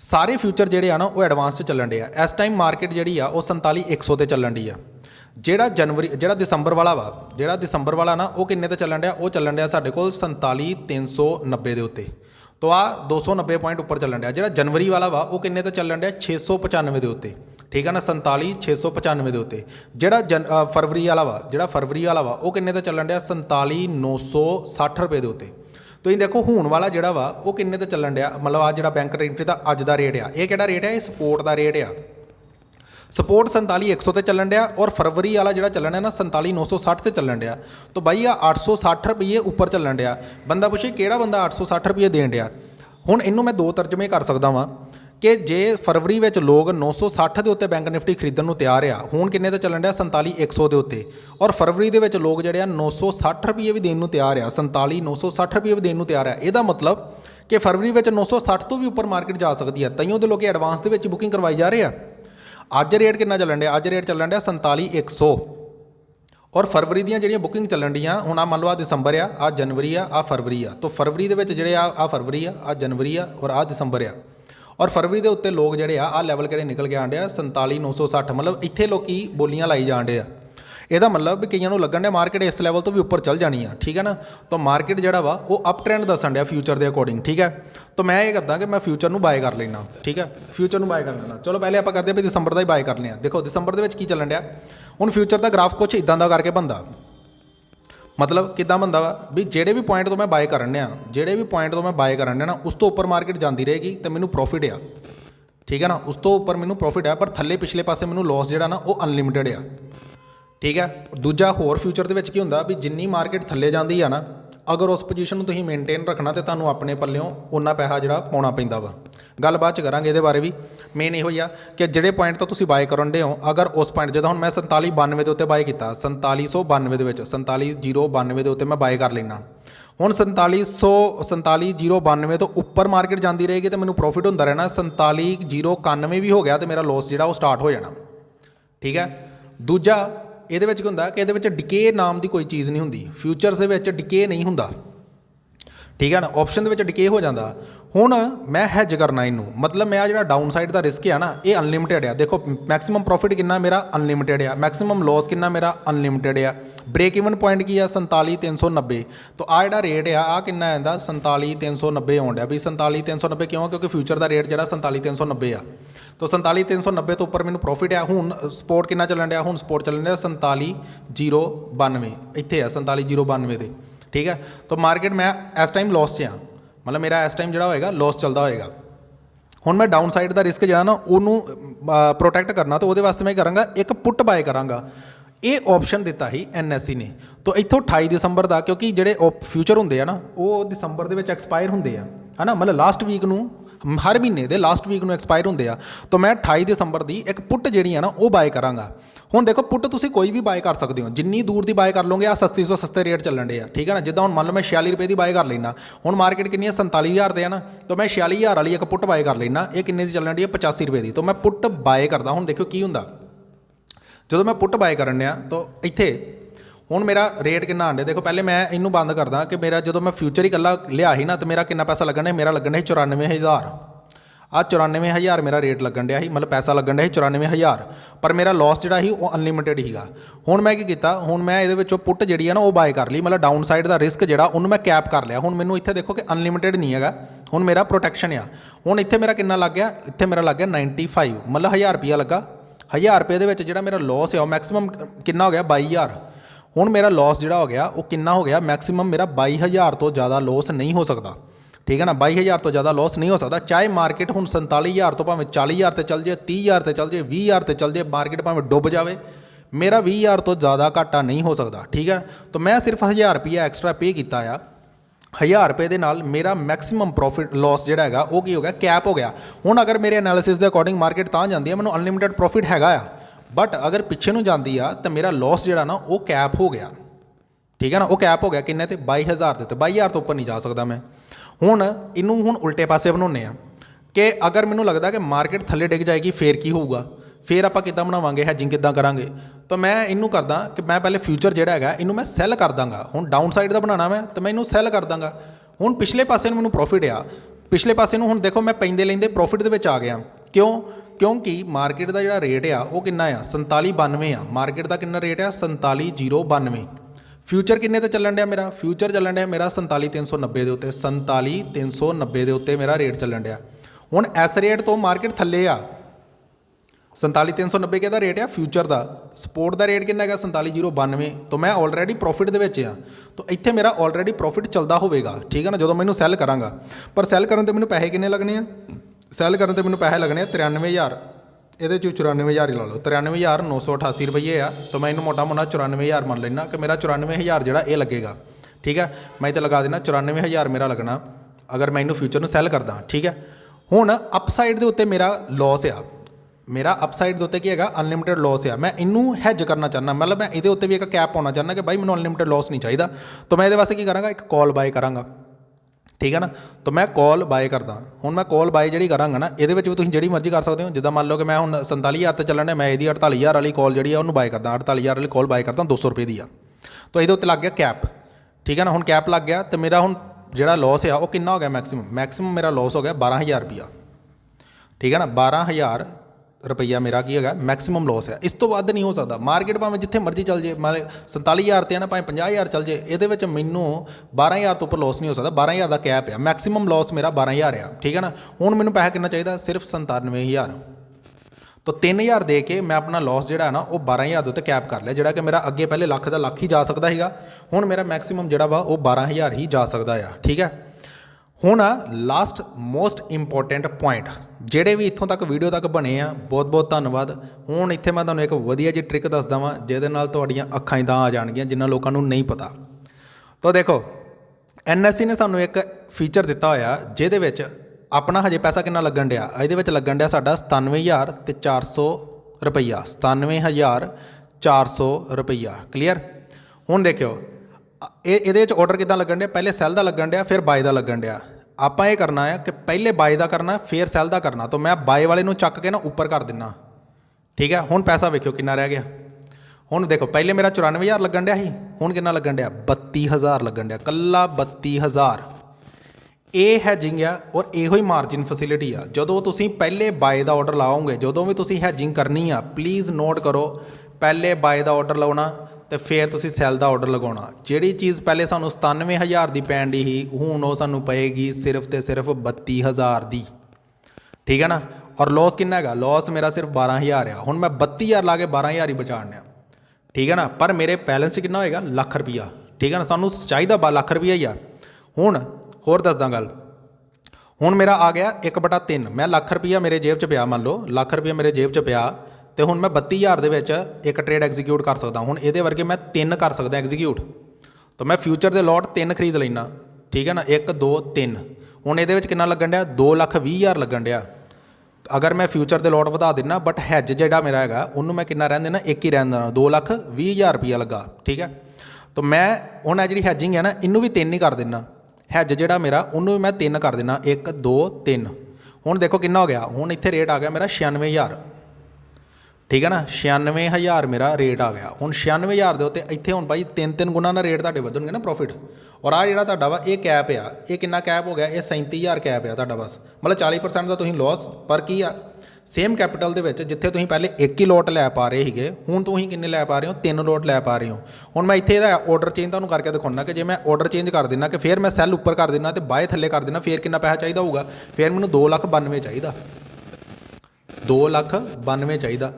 ਸਾਰੇ ਫਿਊਚਰ ਜਿਹੜੇ ਆ ਨਾ, ਉਹ ਐਡਵਾਂਸ 'ਚ ਚੱਲਣ ਡੇ ਆ। ਇਸ ਟਾਈਮ ਮਾਰਕੀਟ ਜਿਹੜੀ ਆ, ਉਹ 47100 ਤੇ ਚੱਲਣ ਦੀ ਆ। ਜਿਹੜਾ ਜਨਵਰੀ, ਜਿਹੜਾ ਦਸੰਬਰ ਵਾਲਾ ਵਾ, ਜਿਹੜਾ ਦਸੰਬਰ ਵਾਲਾ ਨਾ, ਉਹ ਕਿੰਨੇ ਤੇ ਚੱਲਣ ਡਿਆ? ਉਹ ਚੱਲਣ ਡਿਆ ਸਾਡੇ ਕੋਲ 47390 ਦੇ ਉੱਤੇ। ਤੋ ਆ 290 ਪੁਆਇੰਟ ਉੱਪਰ ਚੱਲਣ ਡਿਆ। ਜਿਹੜਾ ਜਨਵਰੀ ਵਾਲਾ ਵਾ, ਉਹ ਕਿੰਨੇ ਤੇ ਚੱਲਣ ਡਿਆ? 695 ਦੇ ਉੱਤੇ। ਠੀਕ ਆ ਨਾ? 47 695 ਦੇ ਉੱਤੇ। ਜਿਹੜਾ ਜਨ ਫਰਵਰੀ ਵਾਲਾ ਵਾ, ਜਿਹੜਾ ਫਰਵਰੀ ਵਾਲਾ ਵਾ, ਉਹ ਕਿੰਨੇ ਤੇ ਚੱਲਣ ਡਿਆ? 47 960 ਰੁਪਏ ਦੇ ਉੱਤੇ। ਤੁਸੀਂ ਦੇਖੋ, ਹੁਣ ਵਾਲਾ ਜਿਹੜਾ ਵਾ, ਉਹ ਕਿੰਨੇ ਤੇ ਚੱਲਣ ਡਿਆ? ਮਤਲਬ ਆ ਜਿਹੜਾ ਬੈਂਕ ਰੇਟ ਦਾ ਅੱਜ ਦਾ ਰੇਟ ਆ। ਇਹ ਕਿਹੜਾ ਰੇਟ ਆ? ਇਹ ਸਪੋਰਟ ਦਾ ਰੇਟ ਆ। ਸਪੋਰਟ 47100 ਤੇ ਚੱਲਣ ਡਿਆ ਔਰ ਫਰਵਰੀ ਵਾਲਾ ਜਿਹੜਾ ਚੱਲਣ ਡਿਆ ਨਾ 47960 ਤੇ ਚੱਲਣ ਡਿਆ। ਤਾਂ ਬਾਈ ਆ 860 ਰੁਪਏ ਉੱਪਰ ਚੱਲਣ ਡਿਆ। ਬੰਦਾ ਪੁੱਛੇ ਕਿਹੜਾ ਬੰਦਾ 860 ਰੁਪਏ ਦੇਣ ਡਿਆ? ਹੁਣ ਇਹਨੂੰ ਮੈਂ ਦੋ ਤਰਜਮੇ ਕਰ ਸਕਦਾ ਵਾਂ ਕਿ ਜੇ ਫਰਵਰੀ ਵਿੱਚ ਲੋਕ 960 ਦੇ ਉੱਤੇ ਬੈਂਕ ਨਿਫਟੀ ਖਰੀਦਣ ਨੂੰ ਤਿਆਰ ਆ, ਹੁਣ ਕਿੰਨੇ ਤੇ ਚੱਲਣ ਡਿਆ? 47100 ਦੇ ਉੱਤੇ। ਔਰ ਫਰਵਰੀ ਦੇ ਵਿੱਚ ਲੋਕ ਜਿਹੜੇ ਆ 960 ਰੁਪਏ ਵੀ ਦੇਣ ਨੂੰ ਤਿਆਰ ਆ 47 960 ਰੁਪਏ ਵੀ ਦੇਣ ਨੂੰ ਤਿਆਰ ਆ। ਇਹਦਾ ਮਤਲਬ ਕਿ ਫਰਵਰੀ ਵਿੱਚ 960 ਤੋਂ ਵੀ ਉੱਪਰ ਮਾਰਕੀਟ ਜਾ ਸਕਦੀ ਆ। ਤਈਓ ਦੇ ਲੋਕੀ ਐਡਵਾਂਸ ਦੇ ਵਿੱਚ ਬੁਕਿੰਗ ਕਰਵਾਈ ਜਾ ਰਹੇ ਆ। ਅੱਜ ਰੇਟ ਕਿੰਨਾ ਚੱਲਣ ਡਿਆ? ਅੱਜ ਰੇਟ ਚੱਲਣ ਡਿਆ 47100 ਔਰ ਫਰਵਰੀ ਦੀਆਂ ਜਿਹੜੀਆਂ ਬੁਕਿੰਗ ਚੱਲਣ ਡੀਆਂ, ਹੁਣ ਆ ਮੰਨ ਲਓ ਆ ਦਸੰਬਰ ਆ ਆ ਜਨਵਰੀ ਆ ਆ ਫਰਵਰੀ ਆ। ਤਾਂ ਫਰਵਰੀ ਦੇ ਵਿੱਚ ਜਿਹੜੇ ਆ ਆ ਫਰਵਰੀ ਆ ਆ ਜਨਵਰੀ ਆ ਔਰ ਆ ਦਸੰਬਰ ਆ। ਔਰ ਫਰਵਰੀ ਦੇ ਉੱਤੇ ਲੋਕ ਜਿਹੜੇ ਆ ਆ ਲੈਵਲ ਕਿਹੜੇ ਨਿਕਲ ਕੇ ਆਂਡੇ ਆ 47960 ਮਤਲਬ ਇੱਥੇ ਲੋਕੀ ਬੋਲੀਆਂ ਲਾਈ ਜਾਂਦੇ ਆ। ਇਹਦਾ ਮਤਲਬ ਵੀ ਕਈਆਂ ਨੂੰ ਲੱਗਣ ਡਿਆ ਮਾਰਕੀਟ ਇਸ ਲੈਵਲ ਤੋਂ ਵੀ ਉੱਪਰ ਚੱਲ ਜਾਣੀ ਆ, ਠੀਕ ਹੈ ਨਾ? ਤਾਂ ਮਾਰਕੀਟ ਜਿਹੜਾ ਵਾ, ਉਹ ਅਪ ਟ੍ਰੈਂਡ ਦੱਸਣ ਡਿਆ ਫਿਊਚਰ ਦੇ ਅਕੋਰਡਿੰਗ ਠੀਕ ਹੈ? ਤਾਂ ਮੈਂ ਇਹ ਕਰਦਾ ਕਿ ਮੈਂ ਫਿਊਚਰ ਨੂੰ ਬਾਏ ਕਰ ਲੈਣਾ ਠੀਕ ਹੈ? ਫਿਊਚਰ ਨੂੰ ਬਾਏ ਕਰ ਲੈਣਾ ਚਲੋ ਪਹਿਲੇ ਆਪਾਂ ਕਰਦੇ ਹਾਂ ਵੀ ਦਸੰਬਰ ਦਾ ਹੀ ਬਾਏ ਕਰ ਲਿਆ। ਦੇਖੋ ਦਸੰਬਰ ਦੇ ਵਿੱਚ ਕੀ ਚੱਲਣ ਡਿਆ? ਹੁਣ ਫਿਊਚਰ ਦਾ ਗ੍ਰਾਫ ਕੁਝ ਇਦਾਂ ਦਾ ਕਰਕੇ ਬੰਦਾ ਮਤਲਬ ਕਿੱਦਾਂ ਬੰਦਾ ਵਾ? ਵੀ ਜਿਹੜੇ ਵੀ ਪੁਆਇੰਟ ਤੋਂ ਮੈਂ ਬਾਏ ਕਰਨ ਡਿਆ, ਜਿਹੜੇ ਵੀ ਪੁਆਇੰਟ ਤੋਂ ਮੈਂ ਬਾਏ ਕਰਨ ਡਿਆ ਨਾ, ਉਸ ਤੋਂ ਉੱਪਰ ਮਾਰਕੀਟ ਜਾਂਦੀ ਰਹੇਗੀ ਤੇ ਮੈਨੂੰ ਪ੍ਰੋਫਿਟ ਆ। ਠੀਕ ਹੈ ਨਾ? ਉਸ ਤੋਂ ਉੱਪਰ ਮੈਨੂੰ ਪ੍ਰੋਫਿਟ ਆ, ਪਰ ਥੱਲੇ ਪਿਛਲੇ ਪਾਸੇ ਮੈਨੂੰ ਲਾਸ ਜਿਹੜਾ ਨਾ, ਉਹ ਅਨਲਿਮਿਟਿਡ ਆ। ਠੀਕ ਹੈ? ਦੂਜਾ ਹੋਰ ਫਿਊਚਰ ਦੇ ਵਿੱਚ ਕੀ ਹੁੰਦਾ ਵੀ ਜਿੰਨੀ ਮਾਰਕੀਟ ਥੱਲੇ ਜਾਂਦੀ ਆ ਨਾ, ਅਗਰ ਉਸ ਪੋਜੀਸ਼ਨ ਨੂੰ ਤੁਸੀਂ ਮੇਨਟੇਨ ਰੱਖਣਾ ਤੇ ਤੁਹਾਨੂੰ ਆਪਣੇ ਪੱਲਿਓਂ ਉਹਨਾਂ ਪੈਸਾ ਜਿਹੜਾ ਪਾਉਣਾ ਪੈਂਦਾ ਵਾ। ਗੱਲ ਬਾਅਦ ਚ ਕਰਾਂਗੇ ਇਹਦੇ ਬਾਰੇ ਵੀ। ਮੇਨ ਇਹੋ ਹੀ ਆ ਕਿ ਜਿਹੜੇ ਪੁਆਇੰਟ ਤੋਂ ਤੁਸੀਂ ਬਾਏ ਕਰਨ ਦੇ ਹੋ, ਅਗਰ ਉਸ ਪੁਆਇੰਟ ਜਦੋਂ ਹੁਣ ਮੈਂ 4792 ਦੇ ਉੱਤੇ ਬਾਏ ਕੀਤਾ 4792 ਦੇ ਵਿੱਚ 47092 ਦੇ ਉੱਤੇ ਮੈਂ ਬਾਏ ਕਰ ਲੈਣਾ ਹੁਣ 4700 47092 ਤੋਂ ਉੱਪਰ ਮਾਰਕੀਟ ਜਾਂਦੀ ਰਹੇਗੀ ਤੇ ਮੈਨੂੰ ਪ੍ਰੋਫਿਟ ਹੁੰਦਾ ਰਹਿਣਾ 47091 ਵੀ ਹੋ ਗਿਆ ਤੇ ਮੇਰਾ ਲਾਸ ਜਿਹੜਾ ਉਹ ਸਟਾਰਟ ਹੋ ਜਾਣਾ। ਠੀਕ ਹੈ? ਦੂਜਾ ਇਹਦੇ ਵਿੱਚ ਕੀ ਹੁੰਦਾ ਕਿ ਇਹਦੇ ਵਿੱਚ ਡਿਕੇ ਨਾਮ ਦੀ ਕੋਈ ਚੀਜ਼ ਨਹੀਂ ਹੁੰਦੀ। ਫਿਊਚਰਸ ਦੇ ਵਿੱਚ ਡਿਕੇ ਨਹੀਂ ਹੁੰਦਾ। ਠੀਕ ਹੈ ਨਾ? ਆਪਸ਼ਨ ਦੇ ਵਿੱਚ ਡਿਕੇ ਹੋ ਜਾਂਦਾ। ਹੁਣ ਮੈਂ ਹੈਜ ਕਰਨਾ ਇਹਨੂੰ। ਮਤਲਬ ਮੈਂ ਆ ਜਿਹੜਾ ਡਾਊਨ ਸਾਈਡ ਦਾ ਰਿਸਕ ਆ ਨਾ, ਇਹ ਅਨਲਿਮਿਟਿਡ ਆ। ਦੇਖੋ ਮੈਕਸਿਮਮ ਪ੍ਰੋਫਿਟ ਕਿੰਨਾ ਮੇਰਾ? ਅਨਲਿਮਿਟਿਡ ਆ। ਮੈਕਸਿਮਮ ਲਾਸ ਕਿੰਨਾ ਮੇਰਾ? ਅਨਲਿਮਿਟਿਡ ਆ। ਬ੍ਰੇਕ ਇਵਨ ਪੁਆਇੰਟ ਕੀ ਆ? 47390 ਤੋਂ ਆ ਜਿਹੜਾ ਰੇਟ ਆ ਆ ਕਿੰਨਾ ਆਂਦਾ? 47390 ਆਉਣ ਡਿਆ। ਵੀ 47390 ਕਿਉਂ? ਕਿਉਂਕਿ ਫਿਊਚਰ ਦਾ ਰੇਟ ਜਿਹੜਾ 47390 ਆ। ਤੋਂ 47390 ਤੋਂ ਉੱਪਰ ਮੈਨੂੰ ਪ੍ਰੋਫਿਟ ਆ। ਹੁਣ ਸਪੋਰਟ ਕਿੰਨਾ ਚੱਲਣ ਡਿਆ? ਹੁਣ ਸਪੋਰਟ ਚੱਲਣ ਡਿਆ 47092 ਇੱਥੇ ਆ 47092 ਦੇ। ਠੀਕ ਹੈ? ਤਾਂ ਮਾਰਕੀਟ ਮੈਂ ਇਸ ਟਾਈਮ ਲਾਸ 'ਚ ਆ ਮਤਲਬ ਮੇਰਾ ਇਸ ਟਾਈਮ ਜਿਹੜਾ ਹੋਏਗਾ ਲਾਸ ਚੱਲਦਾ ਹੋਏਗਾ। ਹੁਣ ਮੈਂ ਡਾਊਨ ਸਾਈਡ ਦਾ ਰਿਸਕ ਜਿਹੜਾ ਨਾ, ਉਹਨੂੰ ਪ੍ਰੋਟੈਕਟ ਕਰਨਾ ਤਾਂ ਉਹਦੇ ਵਾਸਤੇ ਮੈਂ ਕਰਾਂਗਾ, ਇੱਕ ਪੁੱਟ ਬਾਏ ਕਰਾਂਗਾ। ਇਹ ਆਪਸ਼ਨ ਦਿੱਤਾ ਸੀ ਐਨਐਸਸੀ ਨੇ। ਤਾਂ ਇੱਥੋਂ 28 ਦਸੰਬਰ ਦਾ, ਕਿਉਂਕਿ ਜਿਹੜੇ ਫਿਊਚਰ ਹੁੰਦੇ ਆ ਨਾ, ਉਹ ਦਸੰਬਰ ਦੇ ਵਿੱਚ ਐਕਸਪਾਇਰ ਹੁੰਦੇ ਆ। ਹਨਾ? ਮਤਲਬ ਲਾਸਟ ਵੀਕ ਨੂੰ ਹਰ ਮਹੀਨੇ ਦੇ ਲਾਸਟ ਵੀਕ ਨੂੰ ਐਕਸਪਾਇਰ ਹੁੰਦੇ ਆ। ਤਾਂ ਮੈਂ 28 ਦਸੰਬਰ ਦੀ ਇੱਕ ਪੁੱਟ ਜਿਹੜੀ ਆ ਨਾ, ਉਹ ਬਾਏ ਕਰਾਂਗਾ। ਹੁਣ ਦੇਖੋ, ਪੁੱਟ ਤੁਸੀਂ ਕੋਈ ਵੀ ਬਾਏ ਕਰ ਸਕਦੇ ਹੋ। ਜਿੰਨੀ ਦੂਰ ਦੀ ਬਾਏ ਕਰ ਲਓਗੇ ਆ ਸਸਤੀ ਤੋਂ ਸਸਤੇ ਰੇਟ ਚੱਲਣ ਦੇ ਆ। ਠੀਕ ਹੈ ਨਾ? ਜਿੱਦਾਂ ਹੁਣ ਮੰਨ ਲਓ ਮੈਂ 46 ਰੁਪਏ ਦੀ ਬਾਏ ਕਰ ਲੈਣਾ ਹੁਣ ਮਾਰਕੀਟ ਕਿੰਨੀ ਹੈ 47000 ਦੇ ਆ ਨਾ। ਤਾਂ ਮੈਂ 46000 ਵਾਲੀ ਇੱਕ ਪੁੱਟ ਬਾਏ ਕਰ ਲੈਣਾ ਇਹ ਕਿੰਨੇ ਦੀ ਚੱਲਣ ਦੀ ਹੈ 85 ਰੁਪਏ ਦੀ। ਤਾਂ ਮੈਂ ਪੁੱਟ ਬਾਏ ਕਰਦਾ। ਹੁਣ ਦੇਖੋ ਕੀ ਹੁੰਦਾ। ਜਦੋਂ ਮੈਂ ਪੁੱਟ ਬਾਏ ਕਰਨ ਆ ਤਾਂ ਇੱਥੇ ਹੁਣ ਮੇਰਾ ਰੇਟ ਕਿੰਨਾ ਆਂਡੇ ਦੇਖੋ, ਪਹਿਲੇ ਮੈਂ ਇਹਨੂੰ ਬੰਦ ਕਰਦਾ ਕਿ ਮੇਰਾ ਜਦੋਂ ਮੈਂ ਫਿਊਚਰ ਹੀ ਇਕੱਲਾ ਲਿਆ ਸੀ ਨਾ, ਤੇ ਮੇਰਾ ਕਿੰਨਾ ਪੈਸਾ ਲੱਗਣਾ ਸੀ ਮੇਰਾ ਲੱਗਣਾ ਸੀ 94000 ਆ 94000 ਮੇਰਾ ਰੇਟ ਲੱਗਣ ਡਿਆ ਸੀ, ਮਤਲਬ ਪੈਸਾ ਲੱਗਣ ਡਿਆ ਸੀ 94000 ਪਰ ਮੇਰਾ ਲਾਸ ਜਿਹੜਾ ਸੀ, ਉਹ ਅਨਲਿਮਿਟਿਡ ਹੀਗਾ ਹੁਣ ਮੈਂ ਕੀ ਕੀਤਾ? ਹੁਣ ਮੈਂ ਇਹਦੇ ਵਿੱਚੋਂ ਪੁੱਟ ਜਿਹੜੀ ਆ ਨਾ, ਉਹ ਬਾਏ ਕਰ ਲਈ। ਮਤਲਬ ਡਾਊਨ ਸਾਈਡ ਦਾ ਰਿਸਕ ਜਿਹੜਾ, ਉਹਨੂੰ ਮੈਂ ਕੈਪ ਕਰ ਲਿਆ। ਹੁਣ ਮੈਨੂੰ ਇੱਥੇ ਦੇਖੋ ਕਿ ਅਨਲਿਮਿਟਿਡ ਨਹੀਂ ਹੈਗਾ। ਹੁਣ ਮੇਰਾ ਪ੍ਰੋਟੈਕਸ਼ਨ ਆ। ਹੁਣ ਇੱਥੇ ਮੇਰਾ ਕਿੰਨਾ ਲੱਗ ਗਿਆ? ਇੱਥੇ ਮੇਰਾ ਲੱਗ ਗਿਆ 95 ਮਤਲਬ 1000 ਰੁਪਿਆ ਲੱਗਾ। 1000 ਰੁਪਏ ਦੇ ਵਿੱਚ ਜਿਹੜਾ ਮੇਰਾ ਲਾਸ ਆ, ਉਹ ਮੈਕਸਿਮਮ ਕਿੰਨਾ ਹੋ ਗਿਆ? 22000 ਹੁਣ ਮੇਰਾ ਲਾਸ ਜਿਹੜਾ ਹੋ ਗਿਆ, ਉਹ ਕਿੰਨਾ ਹੋ ਗਿਆ? ਮੈਕਸਿਮਮ ਮੇਰਾ 22000 ਤੋਂ ਜ਼ਿਆਦਾ ਲਾਸ ਨਹੀਂ ਹੋ ਸਕਦਾ। ਠੀਕ ਹੈ ਨਾ? 22000 ਤੋਂ ਜ਼ਿਆਦਾ ਲਾਸ ਨਹੀਂ ਹੋ ਸਕਦਾ। ਚਾਹੇ ਮਾਰਕੀਟ ਹੁਣ 47000 ਤੋਂ ਭਾਵੇਂ 40000 ਤੇ ਚੱਲ ਜੇ 30000 ਤੇ ਚੱਲ ਜੇ 20000 ਤੇ ਚੱਲ ਜੇ ਮਾਰਕੀਟ ਭਾਵੇਂ ਡੁੱਬ ਜਾਵੇ, ਮੇਰਾ 20000 ਤੋਂ ਜ਼ਿਆਦਾ ਘਾਟਾ ਨਹੀਂ ਹੋ ਸਕਦਾ। ਠੀਕ ਹੈ? ਤਾਂ ਮੈਂ ਸਿਰਫ 1000 ਰੁਪਏ ਐਕਸਟਰਾ ਪੇ ਕੀਤਾ ਆ। 1000 ਰੁਪਏ ਦੇ ਨਾਲ ਮੇਰਾ ਮੈਕਸਿਮਮ ਪ੍ਰੋਫਿਟ ਲਾਸ ਜਿਹੜਾ ਹੈਗਾ, ਉਹ ਕੀ ਹੋ ਗਿਆ? ਕੈਪ ਹੋ ਗਿਆ। ਹੁਣ ਅਗਰ ਮੇਰੇ ਐਨਾਲਿਸਿਸ ਦੇ ਅਕੋਰਡਿੰਗ ਮਾਰਕੀਟ ਤਾਂ ਜਾਂਦੀ ਹੈ, ਮੈਨੂੰ ਅਨਲਿਮਿਟਿਡ ਪ੍ਰੋਫਿਟ ਹੈਗਾ ਆ। ਬਟ ਅਗਰ ਪਿੱਛੇ ਨੂੰ ਜਾਂਦੀ ਆ, ਤਾਂ ਮੇਰਾ ਲਾਸ ਜਿਹੜਾ ਨਾ, ਉਹ ਕੈਪ ਹੋ ਗਿਆ। ਠੀਕ ਹੈ ਨਾ? ਉਹ ਕੈਪ ਹੋ ਗਿਆ। ਕਿੰਨੇ ਤੇ? 22000 ਦੇ ਤੇ। 22000 ਤੋਂ ਉੱਪਰ ਨਹੀਂ ਜਾ ਸਕਦਾ ਮੈਂ। ਹੁਣ ਇਹਨੂੰ ਹੁਣ ਉਲਟੇ ਪਾਸੇ ਬਣਾਉਨੇ ਆ ਕਿ ਅਗਰ ਮੈਨੂੰ ਲੱਗਦਾ ਕਿ ਮਾਰਕੀਟ ਥੱਲੇ ਡਿੱਗ ਜਾਏਗੀ, ਫੇਰ ਕੀ ਹੋਊਗਾ? ਫੇਰ ਆਪਾਂ ਕਿੱਦਾਂ ਬਣਾਵਾਂਗੇ? ਹੈਜਿੰਗ ਕਿੱਦਾਂ ਕਰਾਂਗੇ? ਤਾਂ ਮੈਂ ਇਹਨੂੰ ਕਰਦਾ ਕਿ ਮੈਂ ਪਹਿਲੇ ਫਿਊਚਰ ਜਿਹੜਾ ਹੈਗਾ, ਇਹਨੂੰ ਮੈਂ ਸੈੱਲ ਕਰ ਦਾਂਗਾ। ਹੁਣ ਡਾਊਨ ਸਾਈਡ ਦਾ ਬਣਾਉਣਾ ਮੈਂ, ਤਾਂ ਮੈਂ ਇਹਨੂੰ ਸੈੱਲ ਕਰ ਦਾਂਗਾ। ਹੁਣ ਪਿਛਲੇ ਪਾਸੇ ਨੂੰ ਮੈਨੂੰ ਪ੍ਰੋਫਿਟ ਆ। ਪਿਛਲੇ ਪਾਸੇ ਨੂੰ ਹੁਣ ਦੇਖੋ, ਮੈਂ ਪੈਂਦੇ ਲੈਂਦੇ ਪ੍ਰੋਫਿਟ ਦੇ ਵਿੱਚ ਆ ਗਿਆ। ਕਿਉਂ? ਕਿਉਂਕਿ ਮਾਰਕੀਟ ਦਾ ਜਿਹੜਾ ਰੇਟ ਆ, ਉਹ ਕਿੰਨਾ ਆ? 4792 ਆ। ਮਾਰਕੀਟ ਦਾ ਕਿੰਨਾ ਰੇਟ ਆ? 47092 ਫਿਊਚਰ ਕਿੰਨੇ ਤੇ ਚੱਲਣ ਡਿਆ ਮੇਰਾ? ਫਿਊਚਰ ਚੱਲਣ ਡਿਆ ਮੇਰਾ 47390 ਦੇ ਉੱਤੇ। 47390 ਦੇ ਉੱਤੇ ਮੇਰਾ ਰੇਟ ਚੱਲਣ ਡਿਆ। ਹੁਣ ਇਸ ਰੇਟ ਤੋਂ ਮਾਰਕੀਟ ਥੱਲੇ ਆ। 47390 ਕਿਹਦਾ ਰੇਟ ਆ? ਫਿਊਚਰ ਦਾ। ਸਪੋਰਟ ਦਾ ਰੇਟ ਕਿੰਨਾ ਹੈਗਾ? 47092 ਤੋਂ ਮੈਂ ਆਲਰੇਡੀ ਪ੍ਰੋਫਿਟ ਦੇ ਵਿੱਚ ਆ। ਤਾਂ ਇੱਥੇ ਮੇਰਾ ਆਲਰੇਡੀ ਪ੍ਰੋਫਿਟ ਚੱਲਦਾ ਹੋਵੇਗਾ। ਠੀਕ ਹੈ ਨਾ? ਜਦੋਂ ਮੈਨੂੰ ਸੈੱਲ ਕਰਾਂਗਾ। ਪਰ ਸੈੱਲ ਕਰਨ ਤੇ ਮੈਨੂੰ ਪੈਸੇ ਕਿੰਨੇ ਲੱਗਣੇ ਆ? ਸੈੱਲ ਕਰਨ ਤੇ ਮੈਨੂੰ ਪੈਸੇ ਲੱਗਣੇ ਆ 93000 ਇਹਦੇ ਚ 94000 ਹੀ ਲਾ ਲਓ। 93988 ਰੁਪਏ ਆ। ਤਾਂ ਮੈਂ ਇਹਨੂੰ ਮੋਟਾ ਮੋਟਾ 94000 ਮੰਨ ਲੈਣਾ ਕਿ ਮੇਰਾ 94000 ਜਿਹੜਾ ਇਹ ਲੱਗੇਗਾ। ਠੀਕ ਹੈ? ਮੈਂ ਇਹ ਇੱਥੇ ਲਗਾ ਦੇਣਾ 94000 ਮੇਰਾ ਲੱਗਣਾ। ਅਗਰ ਮੈਂ ਇਹਨੂੰ ਫਿਊਚਰ ਨੂੰ ਸੈੱਲ ਕਰਦਾ, ਠੀਕ ਹੈ? ਹੁਣ ਅਪਸਾਈਡ ਦੇ ਉੱਤੇ ਮੇਰਾ ਲਾਸ ਆ। ਮੇਰਾ ਅਪਸਾਈਡ ਦੇ ਉੱਤੇ ਕੀ ਹੈਗਾ? ਅਨਲਿਮਿਟਿਡ ਲਾਸ ਆ। ਮੈਂ ਇਹਨੂੰ ਹੈਜ ਕਰਨਾ ਚਾਹੁੰਦਾ। ਮਤਲਬ ਮੈਂ ਇਹਦੇ ਉੱਤੇ ਵੀ ਇੱਕ ਕੈਪ ਪਾਉਣਾ ਚਾਹੁੰਦਾ ਕਿ ਬਾਈ, ਮੈਨੂੰ ਅਨਲਿਮਿਟਿਡ ਲਾਸ ਨਹੀਂ ਚਾਹੀਦਾ। ਤਾਂ ਮੈਂ ਇਹਦੇ ਵਾਸਤੇ ਕੀ ਕਰਾਂਗਾ? ਇੱਕ ਕਾਲ ਬਾਏ ਕਰਾਂਗਾ। ਠੀਕ ਹੈ ਨਾ? ਤਾਂ ਮੈਂ ਕਾਲ ਬਾਏ ਕਰਦਾ। ਹੁਣ ਮੈਂ ਕਾਲ ਬਾਏ ਜਿਹੜੀ ਕਰਾਂਗਾ ਨਾ, ਇਹਦੇ ਵਿੱਚ ਵੀ ਤੁਸੀਂ ਜਿਹੜੀ ਮਰਜ਼ੀ ਕਰ ਸਕਦੇ ਹੋ। ਜਿੱਦਾਂ ਮੰਨ ਲਓ ਕਿ ਮੈਂ ਹੁਣ 47000 ਤੇ ਚੱਲਣ ਡਿਆ, ਮੈਂ ਇਹਦੀ 48000 ਵਾਲੀ ਕਾਲ ਜਿਹੜੀ ਆ, ਉਹਨੂੰ ਬਾਏ ਕਰਦਾ। 48000 ਵਾਲੀ ਕਾਲ ਬਾਏ ਕਰਦਾ 200 ਰੁਪਏ ਦੀ ਆ। ਤਾਂ ਇਹਦੇ ਉੱਤੇ ਲੱਗ ਗਿਆ ਕੈਪ ਠੀਕ ਹੈ ਨਾ? ਹੁਣ ਕੈਪ ਲੱਗ ਗਿਆ ਤੇ ਮੇਰਾ ਹੁਣ ਜਿਹੜਾ ਲਾਸ ਆ, ਉਹ ਕਿੰਨਾ ਹੋ ਗਿਆ ਮੈਕਸਿਮਮ ਮੈਕਸਿਮਮ ਮੇਰਾ ਲਾਸ ਹੋ ਗਿਆ 12000 ਰੁਪਿਆ ਠੀਕ ਹੈ ਨਾ? 12000 ਰੁਪਈਆ ਮੇਰਾ ਕੀ ਹੈਗਾ? ਮੈਕਸਿਮਮ ਲਾਸ ਹੈ। ਇਸ ਤੋਂ ਵੱਧ ਨਹੀਂ ਹੋ ਸਕਦਾ। ਮਾਰਕੀਟ ਭਾਵੇਂ ਜਿੱਥੇ ਮਰਜ਼ੀ ਚੱਲ ਜੇ ਮੰਨ 47000 ਤੇ ਆ ਨਾ, ਭਾਵੇਂ 50000 ਚੱਲ ਜੇ ਇਹਦੇ ਵਿੱਚ ਮੈਨੂੰ 12000 ਤੋਂ ਉੱਪਰ ਲਾਸ ਨਹੀਂ ਹੋ ਸਕਦਾ। 12000 ਦਾ ਕੈਪ ਆ ਮੈਕਸਿਮਮ ਲਾਸ ਮੇਰਾ 12000 ਆ। ਠੀਕ ਹੈ ਨਾ? ਹੁਣ ਮੈਨੂੰ ਪੈਸਾ ਕਿੰਨਾ ਚਾਹੀਦਾ? ਸਿਰਫ 97000 ਤਾਂ 3000 ਦੇ ਕੇ ਮੈਂ ਆਪਣਾ ਲਾਸ ਜਿਹੜਾ ਹੈ ਨਾ, ਉਹ 12000 ਦੇ ਉੱਤੇ ਕੈਪ ਕਰ ਲਿਆ, ਜਿਹੜਾ ਕਿ ਮੇਰਾ ਅੱਗੇ ਪਹਿਲੇ ਲੱਖ ਦਾ ਲੱਖ ਹੀ ਜਾ ਸਕਦਾ ਸੀਗਾ। ਹੁਣ ਮੇਰਾ ਮੈਕਸਿਮਮ ਜਿਹੜਾ ਵਾ, ਉਹ 12000 ਹੀ ਜਾ ਸਕਦਾ ਆ। ਠੀਕ ਹੈ? ਹੁਣ ਲਾਸਟ ਮੋਸਟ ਇੰਪੋਰਟੈਂਟ ਪੁਆਇੰਟ ਜਿਹੜੇ ਵੀ ਇੱਥੋਂ ਤੱਕ ਵੀਡੀਓ ਤੱਕ ਬਣੇ ਆ, ਬਹੁਤ ਬਹੁਤ ਧੰਨਵਾਦ। ਹੁਣ ਇੱਥੇ ਮੈਂ ਤੁਹਾਨੂੰ ਇੱਕ ਵਧੀਆ ਜਿਹੀ ਟ੍ਰਿਕ ਦੱਸਦਾ ਵਾਂ, ਜਿਹਦੇ ਨਾਲ ਤੁਹਾਡੀਆਂ ਅੱਖਾਂ ਹੀ ਆ ਜਾਣਗੀਆਂ ਜਿਨ੍ਹਾਂ ਲੋਕਾਂ ਨੂੰ ਨਹੀਂ ਪਤਾ। ਤਾਂ ਦੇਖੋ ਐਨਐਸਸੀ ਨੇ ਸਾਨੂੰ ਇੱਕ ਫੀਚਰ ਦਿੱਤਾ ਹੋਇਆ, ਜਿਹਦੇ ਵਿੱਚ ਆਪਣਾ ਹਜੇ ਪੈਸਾ ਕਿੰਨਾ ਲੱਗਣ ਡਿਆ? ਇਹਦੇ ਵਿੱਚ ਲੱਗਣ ਡਿਆ ਸਾਡਾ 97000 ਤੇ 400 ਰੁਪਈਆ 97400 ਰੁਪਈਆ ਕਲੀਅਰ ਹੁਣ ਦੇਖਿਓ, ਇਹ ਇਹਦੇ ਵਿੱਚ ਆਰਡਰ ਕਿਦਾਂ ਲੱਗਣ ਡਿਆ? ਪਹਿਲੇ ਸੈੱਲ ਦਾ ਲੱਗਣ ਡਿਆ, ਫਿਰ ਬਾਈ ਦਾ ਲੱਗਣ ਡਿਆ। ਆਪਾਂ ਇਹ ਕਰਨਾ ਹੈ ਕਿ ਪਹਿਲੇ ਬਾਏ ਦਾ ਕਰਨਾ, ਫਿਰ ਸੈੱਲ ਦਾ ਕਰਨਾ। ਤਾਂ ਮੈਂ ਬਾਏ ਵਾਲੇ ਨੂੰ ਚੱਕ ਕੇ ਨਾ ਉੱਪਰ ਕਰ ਦਿੰਨਾ। ਠੀਕ ਹੈ ਹੁਣ ਪੈਸਾ ਵੇਖਿਓ ਕਿੰਨਾ ਰਹਿ ਗਿਆ। ਹੁਣ ਦੇਖੋ, ਪਹਿਲੇ ਮੇਰਾ 94000 ਲੱਗਣ ਡਿਆ ਸੀ, ਹੁਣ ਕਿੰਨਾ ਲੱਗਣ ਡਿਆ? 32000 ਲੱਗਣ ਡਿਆ। ਕੱਲਾ 32000 ਇਹ ਹੈਜਿੰਗ ਆ ਔਰ ਇਹੋ ਹੀ ਮਾਰਜਿਨ ਫੈਸਿਲਿਟੀ ਆ। ਜਦੋਂ ਤੁਸੀਂ ਪਹਿਲੇ ਬਾਏ ਦਾ ਆਰਡਰ ਲਾਓਗੇ, ਜਦੋਂ ਵੀ ਤੁਸੀਂ ਹੈਜਿੰਗ ਕਰਨੀ ਆ ਪਲੀਜ਼ ਨੋਟ ਕਰੋ, ਪਹਿਲੇ ਬਾਏ ਦਾ ਆਰਡਰ ਲਾਉਣਾ ਤੇ ਫਿਰ ਤੁਸੀਂ ਸੈੱਲ ਦਾ ਆਰਡਰ ਲਗਾਉਣਾ। ਜਿਹੜੀ ਚੀਜ਼ ਪਹਿਲੇ ਸਾਨੂੰ 97000 ਦੀ ਪੈਣ ਦੀ ਸੀ, ਹੁਣ ਉਹ ਸਾਨੂੰ ਪਏਗੀ ਸਿਰਫ ਤੇ ਸਿਰਫ 32000 ਦੀ। ਠੀਕ ਹੈ ਨਾ? ਔਰ ਲਾਸ ਕਿੰਨਾ ਹੈਗਾ? ਲਾਸ ਮੇਰਾ ਸਿਰਫ 12000 ਆ। ਹੁਣ ਮੈਂ 32000 ਲਾ ਕੇ 12000 ਹੀ ਬਚਾਉਣ ਠੀਕ ਹੈ ਨਾ? ਪਰ ਮੇਰੇ ਬੈਲੈਂਸ 'ਚ ਕਿੰਨਾ ਹੋਏਗਾ? ਲੱਖ ਰੁਪਈਆ। ਠੀਕ ਹੈ ਨਾ? ਸਾਨੂੰ ਚਾਹੀਦਾ ਬਾ ਲੱਖ ਰੁਪਈਆ ਹੀ ਆ। ਹੁਣ ਹੋਰ ਦੱਸਦਾ ਗੱਲ। ਹੁਣ ਮੇਰਾ ਆ ਗਿਆ 1/3 ਮੈਂ ਲੱਖ ਰੁਪਈਆ ਮੇਰੇ ਜੇਬ 'ਚ ਪਿਆ, ਮੰਨ ਲਓ। ਲੱਖ ਰੁਪਈਆ ਮੇਰੇ ਜੇਬ 'ਚ ਪਿਆ। ਤੇ ਹੁਣ ਮੈਂ 32000 ਦੇ ਵਿੱਚ ਇੱਕ ਟ੍ਰੇਡ ਐਗਜ਼ੀਕਿਊਟ ਕਰ ਸਕਦਾ। ਹੁਣ ਇਹਦੇ ਵਰਗੇ ਮੈਂ ਤਿੰਨ ਕਰ ਸਕਦਾ ਐਗਜ਼ੀਕਿਊਟ ਤਾਂ ਮੈਂ ਫਿਊਚਰ ਦੇ ਲੋਟ ਤਿੰਨ ਖਰੀਦ ਲੈਣਾ ਠੀਕ ਹੈ ਨਾ? 1 2 3 ਹੁਣ ਇਹਦੇ ਵਿੱਚ ਕਿੰਨਾ ਲੱਗਣ ਡਿਆ? 2 ਲੱਖ 20 ਹਜ਼ਾਰ ਲੱਗਣ ਡਿਆ। ਅਗਰ ਮੈਂ ਫਿਊਚਰ ਦੇ ਲੋਟ ਵਧਾ ਦਿੰਨਾ ਬਟ ਹੈਜ ਜਿਹੜਾ ਮੇਰਾ ਹੈਗਾ, ਉਹਨੂੰ ਮੈਂ ਕਿੰਨਾ ਰਹਿਣ ਦੇਣਾ ਇੱਕ ਹੀ ਰਹਿਣ ਦੇਣਾ 2 ਲੱਖ 20 ਹਜ਼ਾਰ ਰੁਪਈਆ ਲੱਗਾ। ਠੀਕ ਹੈ? ਤਾਂ ਮੈਂ ਹੁਣ ਇਹ ਜਿਹੜੀ ਹੈਜਿੰਗ ਹੈ ਨਾ, ਇਹਨੂੰ ਵੀ ਤਿੰਨ ਹੀ ਕਰ ਦੇਣਾ ਹੈਜ ਜਿਹੜਾ ਮੇਰਾ, ਉਹਨੂੰ ਵੀ ਮੈਂ ਤਿੰਨ ਕਰ ਦੇਣਾ 1 2 3 ਹੁਣ ਦੇਖੋ ਕਿੰਨਾ ਹੋ ਗਿਆ। ਹੁਣ ਇੱਥੇ ਰੇਟ ਆ ਗਿਆ ਮੇਰਾ 96000 ਠੀਕ ਹੈ ਨਾ? 96000 ਮੇਰਾ ਰੇਟ ਆ ਗਿਆ। ਹੁਣ 96000 ਦੇ ਉੱਤੇ ਇੱਥੇ ਹੁਣ ਭਾਈ ਤਿੰਨ ਤਿੰਨ ਗੁਣਾ ਨਾਲ ਰੇਟ ਤੁਹਾਡੇ ਵਧਣਗੇ ਨਾ ਪ੍ਰੋਫਿਟ ਔਰ ਆ ਜਿਹੜਾ ਤੁਹਾਡਾ ਵਾ ਇਹ ਕੈਪ ਆ। ਇਹ ਕਿੰਨਾ ਕੈਪ ਹੋ ਗਿਆ? ਇਹ 37000 ਕੈਪ ਆ ਤੁਹਾਡਾ ਬਸ। ਮਤਲਬ 40% ਦਾ ਤੁਸੀਂ ਲਾਸ ਪਰ ਕੀ ਆ? ਸੇਮ ਕੈਪੀਟਲ ਦੇ ਵਿੱਚ ਜਿੱਥੇ ਤੁਸੀਂ ਪਹਿਲੇ ਇੱਕ ਹੀ ਲੋਟ ਲੈ ਪਾ ਰਹੇ ਸੀਗੇ ਹੁਣ ਤੁਸੀਂ ਕਿੰਨੇ ਲੈ ਪਾ ਰਹੇ ਹੋ? ਤਿੰਨ ਲੋਟ ਲੈ ਪਾ ਰਹੇ ਹੋ। ਹੁਣ ਮੈਂ ਇੱਥੇ ਇਹਦਾ ਆਰਡਰ ਚੇਂਜ ਤੁਹਾਨੂੰ ਕਰਕੇ ਦਿਖਾਉਣਾ ਕਿ ਜੇ ਮੈਂ ਆਰਡਰ ਚੇਂਜ ਕਰ ਦਿੰਨਾ ਕਿ ਫਿਰ ਮੈਂ ਸੈੱਲ ਉੱਪਰ ਕਰ ਦਿੰਨਾ ਤੇ ਬਾਏ ਥੱਲੇ ਕਰ ਦਿੰਨਾ ਫਿਰ ਕਿੰਨਾ ਪੈਸਾ ਚਾਹੀਦਾ ਹੋਊਗਾ? ਫਿਰ ਮੈਨੂੰ 2,92 ਚਾਹੀਦਾ। 2 ਲੱਖ 92 ਚਾਹੀਦਾ।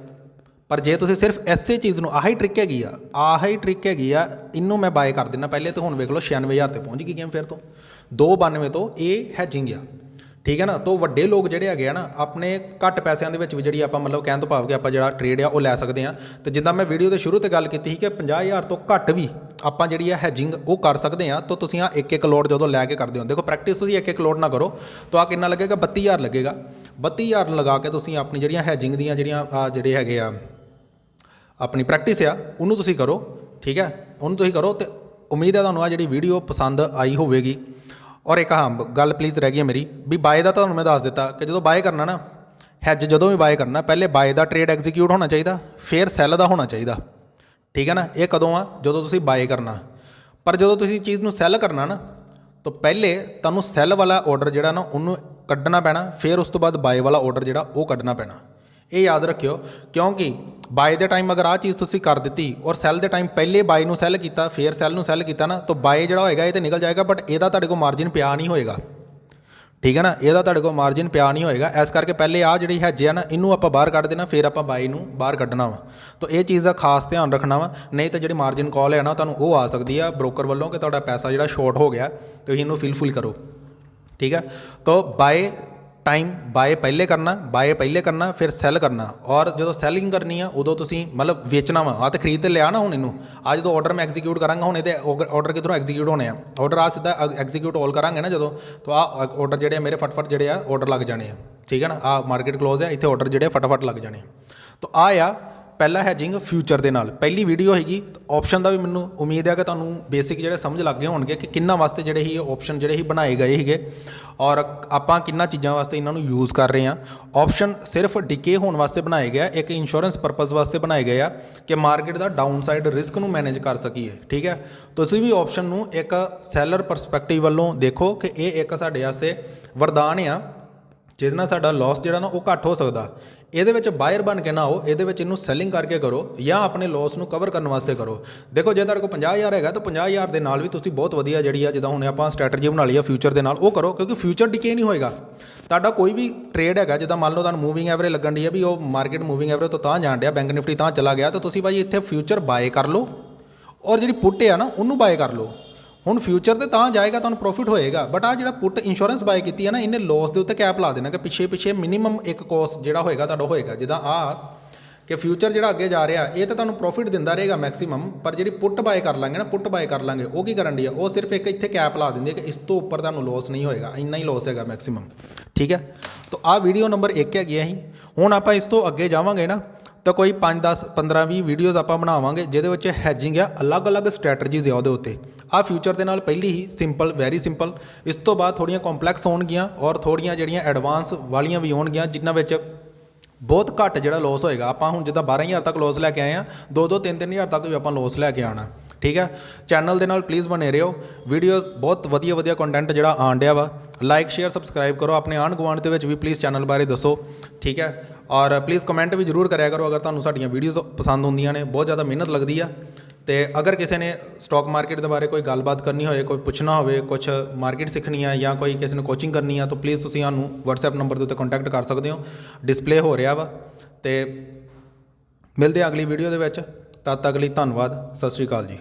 ਪਰ ਜੇ ਤੁਸੀਂ ਸਿਰਫ ਐਸੇ ਚੀਜ਼ ਨੂੰ ਆਹੀ ਟ੍ਰਿਕ ਹੈਗੀ ਆ, ਆਹੀ ਟ੍ਰਿਕ ਹੈਗੀ ਆ, ਇਹਨੂੰ ਮੈਂ ਬਾਏ ਕਰ ਦਿੰਦਾ। ਪਹਿਲੇ ਤੇ ਹੁਣ ਵੇਖ ਲਓ 96000 ਤੇ ਪਹੁੰਚ ਗਈ ਗੇਮ ਫਿਰ ਤੋਂ। 292 ਤੋਂ ਇਹ ਹੈਜਿੰਗ ਆ। ਠੀਕ ਹੈ ਨਾ? ਤੋਂ ਵੱਡੇ ਲੋਕ ਜਿਹੜੇ ਹੈਗੇ ਆ ਨਾ, ਆਪਣੇ ਘੱਟ ਪੈਸਿਆਂ ਦੇ ਵਿੱਚ ਵੀ ਜਿਹੜੀ ਆਪਾਂ ਮਤਲਬ ਕਹਿਣ ਤੋਂ ਭਾਵ ਕਿ ਆਪਾਂ ਜਿਹੜਾ ਟ੍ਰੇਡ ਆ, ਉਹ ਲੈ ਸਕਦੇ ਆ। ਤੇ ਜਿੱਦਾਂ ਮੈਂ ਵੀਡੀਓ ਦੇ ਸ਼ੁਰੂ ਤੇ ਗੱਲ ਕੀਤੀ ਸੀ ਕਿ 50000 ਤੋਂ ਘੱਟ ਵੀ ਆਪਾਂ ਜਿਹੜੀ ਆ ਹੈਜਿੰਗ ਉਹ ਕਰ ਸਕਦੇ ਆ, ਤਾਂ ਤੁਸੀਂ ਆ ਇੱਕ ਇੱਕ ਲੋਡ ਜਦੋਂ ਲੈ ਕੇ ਕਰਦੇ ਹੋ। ਦੇਖੋ ਪ੍ਰੈਕਟਿਸ ਤੁਸੀਂ ਇੱਕ ਇੱਕ ਲੋਡ ਨਾ ਕਰੋ। ਤਾਂ ਆ ਕਿੰਨਾ ਲੱਗੇਗਾ? 32000 ਲੱਗੇਗਾ। 32000 ਲਗਾ ਕੇ ਤੁਸੀਂ ਆਪਣੀ ਜਿਹੜੀਆਂ ਹੈਜਿੰਗ ਦੀਆਂ ਜਿਹੜੀਆਂ ਜਿਹੜੇ ਹੈਗੇ ਆ ਆਪਣੀ ਪ੍ਰੈਕਟਿਸ ਆ, ਉਹਨੂੰ ਤੁਸੀਂ ਕਰੋ, ਠੀਕ ਹੈ? ਉਹਨੂੰ ਤੁਸੀਂ ਕਰੋ ਤੇ ਉਮੀਦ ਹੈ ਤੁਹਾਨੂੰ ਆ ਜਿਹੜੀ ਵੀਡੀਓ ਪਸੰਦ ਆਈ ਹੋਵੇਗੀ। ਔਰ ਇੱਕ ਹਾਂ ਬ- ਗੱਲ ਪਲੀਜ਼ ਰਹਿ ਗਈ ਹੈ ਮੇਰੀ, ਵੀ ਬਾਏ ਦਾ ਤੁਹਾਨੂੰ ਮੈਂ ਦੱਸ ਦਿੱਤਾ ਕਿ ਜਦੋਂ ਬਾਏ ਕਰਨਾ ਨਾ ਹੈਜ ਜਦੋਂ ਵੀ ਬਾਏ ਕਰਨਾ, ਪਹਿਲੇ ਬਾਏ ਦਾ ਟ੍ਰੇਡ ਐਗਜ਼ੀਕਿਊਟ ਹੋਣਾ ਚਾਹੀਦਾ, ਫਿਰ ਸੈੱਲ ਦਾ ਹੋਣਾ ਚਾਹੀਦਾ। ਠੀਕ ਹੈ ਨਾ? ਇਹ ਕਦੋਂ ਆ? ਜਦੋਂ ਤੁਸੀਂ ਬਾਏ ਕਰਨਾ। ਪਰ ਜਦੋਂ ਤੁਸੀਂ ਚੀਜ਼ ਨੂੰ ਸੈੱਲ ਕਰਨਾ ਨਾ, ਤਾਂ ਪਹਿਲੇ ਤੁਹਾਨੂੰ ਸੈੱਲ ਵਾਲਾ ਆਰਡਰ ਜਿਹੜਾ ਨਾ, ਉਹਨੂੰ ਕੱਢਣਾ ਪੈਣਾ, ਫਿਰ ਉਸ ਤੋਂ ਬਾਅਦ ਬਾਏ ਵਾਲਾ ਆਰਡਰ ਜਿਹੜਾ, ਉਹ ਕੱਢਣਾ ਪੈਣਾ। ਇਹ ਯਾਦ ਰੱਖਿਓ, ਕਿਉਂਕਿ ਬਾਏ ਦੇ ਟਾਈਮ ਅਗਰ ਆ ਚੀਜ਼ ਤੁਸੀਂ ਕਰ ਦਿੱਤੀ ਔਰ ਸੈੱਲ ਦੇ ਟਾਈਮ ਪਹਿਲੇ ਬਾਏ ਨੂੰ ਸੈੱਲ ਕੀਤਾ, ਫਿਰ ਸੈੱਲ ਨੂੰ ਸੈੱਲ ਕੀਤਾ ਨਾ, ਤਾਂ ਬਾਏ ਜਿਹੜਾ ਹੋਏਗਾ ਇਹ ਤੇ ਨਿਕਲ ਜਾਏਗਾ ਬਟ ਇਹਦਾ ਤੁਹਾਡੇ ਕੋਲ ਮਾਰਜਿਨ ਪਿਆ ਨਹੀਂ ਹੋਏਗਾ। ਠੀਕ ਹੈ ਨਾ? ਇਹਦਾ ਤੁਹਾਡੇ ਕੋਲ ਮਾਰਜਿਨ ਪਿਆ ਨਹੀਂ ਹੋਏਗਾ। ਇਸ ਕਰਕੇ ਪਹਿਲੇ ਆ ਜਿਹੜੀ ਹੈਜ ਆ ਨਾ, ਇਹਨੂੰ ਆਪਾਂ ਬਾਹਰ ਕੱਢ ਦੇਣਾ, ਫਿਰ ਆਪਾਂ ਬਾਈ ਨੂੰ ਬਾਹਰ ਕੱਢਣਾ ਵਾ। ਤਾਂ ਇਹ ਚੀਜ਼ ਦਾ ਖਾਸ ਧਿਆਨ ਰੱਖਣਾ ਵਾ, ਨਹੀਂ ਤਾਂ ਜਿਹੜੀ ਮਾਰਜਿਨ ਕਾਲ ਹੈ ਨਾ, ਤੁਹਾਨੂੰ ਉਹ ਆ ਸਕਦੀ ਆ ਬ੍ਰੋਕਰ ਵੱਲੋਂ ਕਿ ਤੁਹਾਡਾ ਪੈਸਾ ਜਿਹੜਾ ਸ਼ਾਰਟ ਹੋ ਗਿਆ, ਤੁਸੀਂ ਇਹਨੂੰ ਫਿਲਫੁਲ ਕਰੋ। ਠੀਕ ਹੈ? ਤਾਂ ਬਾਏ ਟਾਈਮ ਬਾਏ ਪਹਿਲੇ ਕਰਨਾ ਬਾਏ ਪਹਿਲੇ ਕਰਨਾ, ਫਿਰ ਸੈੱਲ ਕਰਨਾ। ਔਰ ਜਦੋਂ ਸੈਲਿੰਗ ਕਰਨੀ ਆ, ਉਦੋਂ ਤੁਸੀਂ ਮਤਲਬ ਵੇਚਣਾ ਵਾ। ਆ ਤੇ ਖਰੀਦ ਤੇ ਲਿਆ ਨਾ ਹੁਣ ਇਹਨੂੰ। ਆ ਜਦੋਂ ਆਰਡਰ ਮੈਂ ਐਗਜ਼ੀਕਿਊਟ ਕਰਾਂਗਾ, ਹੁਣ ਇਹਦੇ ਆਰਡਰ ਕਿਧਰੋਂ ਐਗਜ਼ੀਕਿਊਟ ਹੋਣੇ ਆ? ਆਰਡਰ ਆ ਸਿੱਧਾ ਐਗਜ਼ੀਕਿਊਟ ਆਲ ਕਰਾਂਗੇ ਨਾ ਜਦੋਂ, ਤਾਂ ਆ ਆਰਡਰ ਜਿਹੜੇ ਆ ਮੇਰੇ ਫਟਫਟ ਜਿਹੜੇ ਆ ਆਰਡਰ ਲੱਗ ਜਾਣੇ ਆ। ਠੀਕ ਹੈ ਨਾ? ਆ ਮਾਰਕੀਟ ਕਲੋਜ਼ ਆ, ਇੱਥੇ ਆਰਡਰ ਜਿਹੜੇ ਫਟਾਫਟ ਲੱਗ ਜਾਣੇ ਆ। ਤਾਂ ਆ ਆ ਪਹਿਲਾ ਹੈਜਿੰਗ ਫਿਊਚਰ ਦੇ ਨਾਲ। ਪਹਿਲੀ ਵੀਡੀਓ ਹੈਗੀ ਆਪਸ਼ਨ ਦਾ ਵੀ ਮੈਨੂੰ ਉਮੀਦ ਹੈ ਕਿ ਤੁਹਾਨੂੰ ਬੇਸਿਕ ਜਿਹੜੇ ਸਮਝ ਲੱਗ ਗਏ ਹੋਣਗੇ ਕਿ ਕਿੰਨਾ ਵਾਸਤੇ ਜਿਹੜੇ ਹੀ ਆਪਸ਼ਨ ਜਿਹੜੇ ਹੀ ਬਣਾਏ ਗਏ ਸੀਗੇ ਔਰ ਆਪਾਂ ਕਿੰਨਾ ਚੀਜ਼ਾਂ ਵਾਸਤੇ ਇਹਨਾਂ ਨੂੰ ਯੂਜ਼ ਕਰ ਰਹੇ ਹਾਂ। ਆਪਸ਼ਨ ਸਿਰਫ ਡਿਕੇ ਹੋਣ ਵਾਸਤੇ ਬਣਾਏ ਗਏ ਇੱਕ ਇੰਸ਼ੋਰੈਂਸ ਪਰਪਸ ਵਾਸਤੇ ਬਣਾਏ ਗਏ ਆ ਕਿ ਮਾਰਕੀਟ ਦਾ ਡਾਊਨਸਾਈਡ ਰਿਸਕ ਨੂੰ ਮੈਨੇਜ ਕਰ ਸਕੀਏ, ਠੀਕ ਹੈ? ਤੁਸੀਂ ਵੀ ਆਪਸ਼ਨ ਨੂੰ ਇੱਕ ਸੈਲਰ ਪਰਸਪੈਕਟਿਵ ਵੱਲੋਂ ਦੇਖੋ ਕਿ ਇਹ ਇੱਕ ਸਾਡੇ ਵਾਸਤੇ ਵਰਦਾਨ ਆ। ਜਿਹਦੇ ਨਾਲ ਸਾਡਾ ਲਾਸ ਜਿਹੜਾ ਨਾ ਉਹ ਘੱਟ ਹੋ ਸਕਦਾ। ਇਹਦੇ ਵਿੱਚ ਬਾਇਰ ਬਣ ਕੇ ਨਾ ਆਓ, ਇਹਦੇ ਵਿੱਚ ਇਹਨੂੰ ਸੈਲਿੰਗ ਕਰਕੇ ਕਰੋ ਜਾਂ ਆਪਣੇ ਲਾਸ ਨੂੰ ਕਵਰ ਕਰਨ ਵਾਸਤੇ ਕਰੋ। ਦੇਖੋ, ਜੇ ਤੁਹਾਡੇ ਕੋਲ 50000 ਹੈਗਾ ਤਾਂ 50000 ਦੇ ਨਾਲ ਵੀ ਤੁਸੀਂ ਬਹੁਤ ਵਧੀਆ ਜਿਹੜੀ ਆ, ਜਿੱਦਾਂ ਹੁਣ ਆਪਾਂ ਸਟ੍ਰੈਟਜੀ ਬਣਾ ਲਈ ਆ ਫਿਊਚਰ ਦੇ ਨਾਲ, ਉਹ ਕਰੋ, ਕਿਉਂਕਿ ਫਿਊਚਰ ਡਿਕੇ ਨਹੀਂ ਹੋਏਗਾ। ਤੁਹਾਡਾ ਕੋਈ ਵੀ ਟ੍ਰੇਡ ਹੈਗਾ, ਜਿੱਦਾਂ ਮੰਨ ਲਓ ਤੁਹਾਨੂੰ ਮੂਵਿੰਗ ਐਵਰੇਜ ਲੱਗਣ ਦੀ ਹੈ ਵੀ ਉਹ ਮਾਰਕੀਟ ਮੂਵਿੰਗ ਐਵਰੇਜ ਤੋਂ ਤਾਂ ਜਾਣ ਡਿਆ ਬੈਂਕ ਨਿਫਟੀ ਤਾਂ ਚਲਾ ਗਿਆ, ਤਾਂ ਤੁਸੀਂ ਭਾਈ ਇੱਥੇ ਫਿਊਚਰ ਬਾਏ ਕਰ ਲਓ। ਔਰ ਜਿਹੜੀ ਪੁੱਟ ਆ ਨਾ, ਉਹਨੂੰ ਬਾਏ ਕਰ ਲਓ। ਹੁਣ ਫਿਊਚਰ ਤੇ ਤਾਂ ਜਾਏਗਾ ਤੁਹਾਨੂੰ ਪ੍ਰੋਫਿਟ ਹੋਏਗਾ। ਬਟ ਆ ਜਿਹੜਾ ਪੁੱਟ ਇੰਸ਼ੋਰੈਂਸ ਬਾਏ ਕੀਤੀ ਹੈ ਨਾ, ਇਹਨੇ ਲਾਸ ਦੇ ਉੱਤੇ ਕੈਪ ਲਾ ਦੇਣਾ ਕਿ ਪਿੱਛੇ ਪਿੱਛੇ ਮਿਨੀਮਮ ਇੱਕ ਕੋਸਟ ਜਿਹੜਾ ਹੋਏਗਾ, ਤੁਹਾਡਾ ਹੋਏਗਾ। ਜਿੱਦਾਂ ਆ ਕਿ ਫਿਊਚਰ ਜਿਹੜਾ ਅੱਗੇ ਜਾ ਰਿਹਾ, ਇਹ ਤਾਂ ਤੁਹਾਨੂੰ ਪ੍ਰੋਫਿਟ ਦਿੰਦਾ ਰਹੇਗਾ ਮੈਕਸਿਮਮ ਪਰ ਜਿਹੜੀ ਪੁੱਟ ਬਾਏ ਕਰ ਲਾਂਗੇ ਨਾ ਪੁੱਟ ਬਾਏ ਕਰ ਲਾਂਗੇ, ਉਹ ਕੀ ਕਰਨ ਦੀ ਆ? ਉਹ ਸਿਰਫ ਇੱਕ ਇੱਥੇ ਕੈਪ ਲਾ ਦਿੰਦੀ ਹੈ ਕਿ ਇਸ ਤੋਂ ਉੱਪਰ ਤੁਹਾਨੂੰ ਲਾਸ ਨਹੀਂ ਹੋਏਗਾ, ਇੰਨਾ ਹੀ ਲਾਸ ਹੈਗਾ ਮੈਕਸਿਮਮ ਠੀਕ ਹੈ? ਤਾਂ ਆ ਵੀਡੀਓ ਨੰਬਰ 1 ਹੈਗੀ ਆ ਅਸੀਂ ਹੁਣ ਆਪਾਂ ਇਸ ਤੋਂ ਅੱਗੇ ਜਾਵਾਂਗੇ ਨਾ ਤਾਂ ਕੋਈ 5 10 15 20 ਵੀਡੀਓਜ਼ ਆਪਾਂ ਬਣਾਵਾਂਗੇ, ਜਿਹਦੇ ਵਿੱਚ ਹੈਜਿੰਗ ਆ, ਅਲੱਗ-ਅਲੱਗ ਸਟ੍ਰੈਟਜੀਜ਼ ਆ ਉਹਦੇ ਉੱਤੇ। ਆ ਫਿਊਚਰ ਦੇ ਨਾਲ ਪਹਿਲੀ ਹੀ ਸਿੰਪਲ ਵੈਰੀ ਸਿੰਪਲ ਇਸ ਤੋਂ ਬਾਅਦ ਥੋੜੀਆਂ ਕੰਪਲੈਕਸ ਹੋਣਗੀਆਂ ਔਰ ਥੋੜੀਆਂ ਜਿਹੜੀਆਂ ਐਡਵਾਂਸ ਵਾਲੀਆਂ ਵੀ ਹੋਣਗੀਆਂ, ਜਿਨ੍ਹਾਂ ਵਿੱਚ ਬਹੁਤ ਘੱਟ ਜਿਹੜਾ ਲਾਸ ਹੋਏਗਾ। ਆਪਾਂ ਹੁਣ ਜਿੱਦਾਂ 12000 ਤੱਕ ਲਾਸ ਲੈ ਕੇ ਆਏ ਆ 2-2 3-3000 ਤੱਕ ਵੀ ਆਪਾਂ ਲਾਸ ਲੈ ਕੇ ਆਣਾ ਠੀਕ ਹੈ ਚੈਨਲ ਦੇ ਨਾਲ ਪਲੀਜ਼ ਬਣੇ ਰਹੋ। ਵੀਡੀਓਜ਼ ਬਹੁਤ ਵਧੀਆ ਵਧੀਆ ਕੰਟੈਂਟ ਜਿਹੜਾ ਆਣ ਡਿਆ ਵਾ। ਲਾਈਕ ਸ਼ੇਅਰ ਸਬਸਕ੍ਰਾਈਬ ਕਰੋ। ਆਪਣੇ ਆਂਢ ਗੁਆਂਢ ਦੇ ਵਿੱਚ ਵੀ ਪਲੀਜ਼ ਚੈਨਲ ਬਾਰੇ ਦੱਸੋ। ਠੀਕ ਹੈ ਔਰ ਪਲੀਜ਼ ਕਮੈਂਟ ਵੀ ਜ਼ਰੂਰ ਕਰਿਆ ਕਰੋ ਅਗਰ ਤੁਹਾਨੂੰ ਸਾਡੀਆਂ ਵੀਡੀਓਜ਼ ਪਸੰਦ ਹੁੰਦੀਆਂ ਨੇ, ਬਹੁਤ ਜ਼ਿਆਦਾ ਮਿਹਨਤ ਲੱਗਦੀ ਆ। ਤੇ ਅਗਰ ਕਿਸੇ ਨੇ ਸਟਾਕ ਮਾਰਕੀਟ ਦੇ ਬਾਰੇ ਕੋਈ ਗੱਲਬਾਤ ਕਰਨੀ ਹੋਵੇ, ਕੋਈ ਪੁੱਛਣਾ ਹੋਵੇ ਕੁਝ ਮਾਰਕੀਟ ਸਿੱਖਣੀ ਆ ਜਾਂ ਕੋਈ ਕਿਸੇ ਨੇ ਕੋਚਿੰਗ ਕਰਨੀ ਆ, ਤਾਂ ਪਲੀਜ਼ ਤੁਸੀਂ ਸਾਨੂੰ WhatsApp ਨੰਬਰ ਦੇ ਉੱਤੇ ਕੰਟੈਕਟ ਕਰ ਸਕਦੇ ਹੋ। ਡਿਸਪਲੇ ਹੋ ਰਿਹਾ ਵਾ। ਤੇ ਮਿਲਦੇ ਆ ਅਗਲੀ ਵੀਡੀਓ ਦੇ ਵਿੱਚ। ਤਦ ਤੱਕ ਲਈ ਧੰਨਵਾਦ। ਸਤਿ ਸ਼੍ਰੀ ਅਕਾਲ ਜੀ।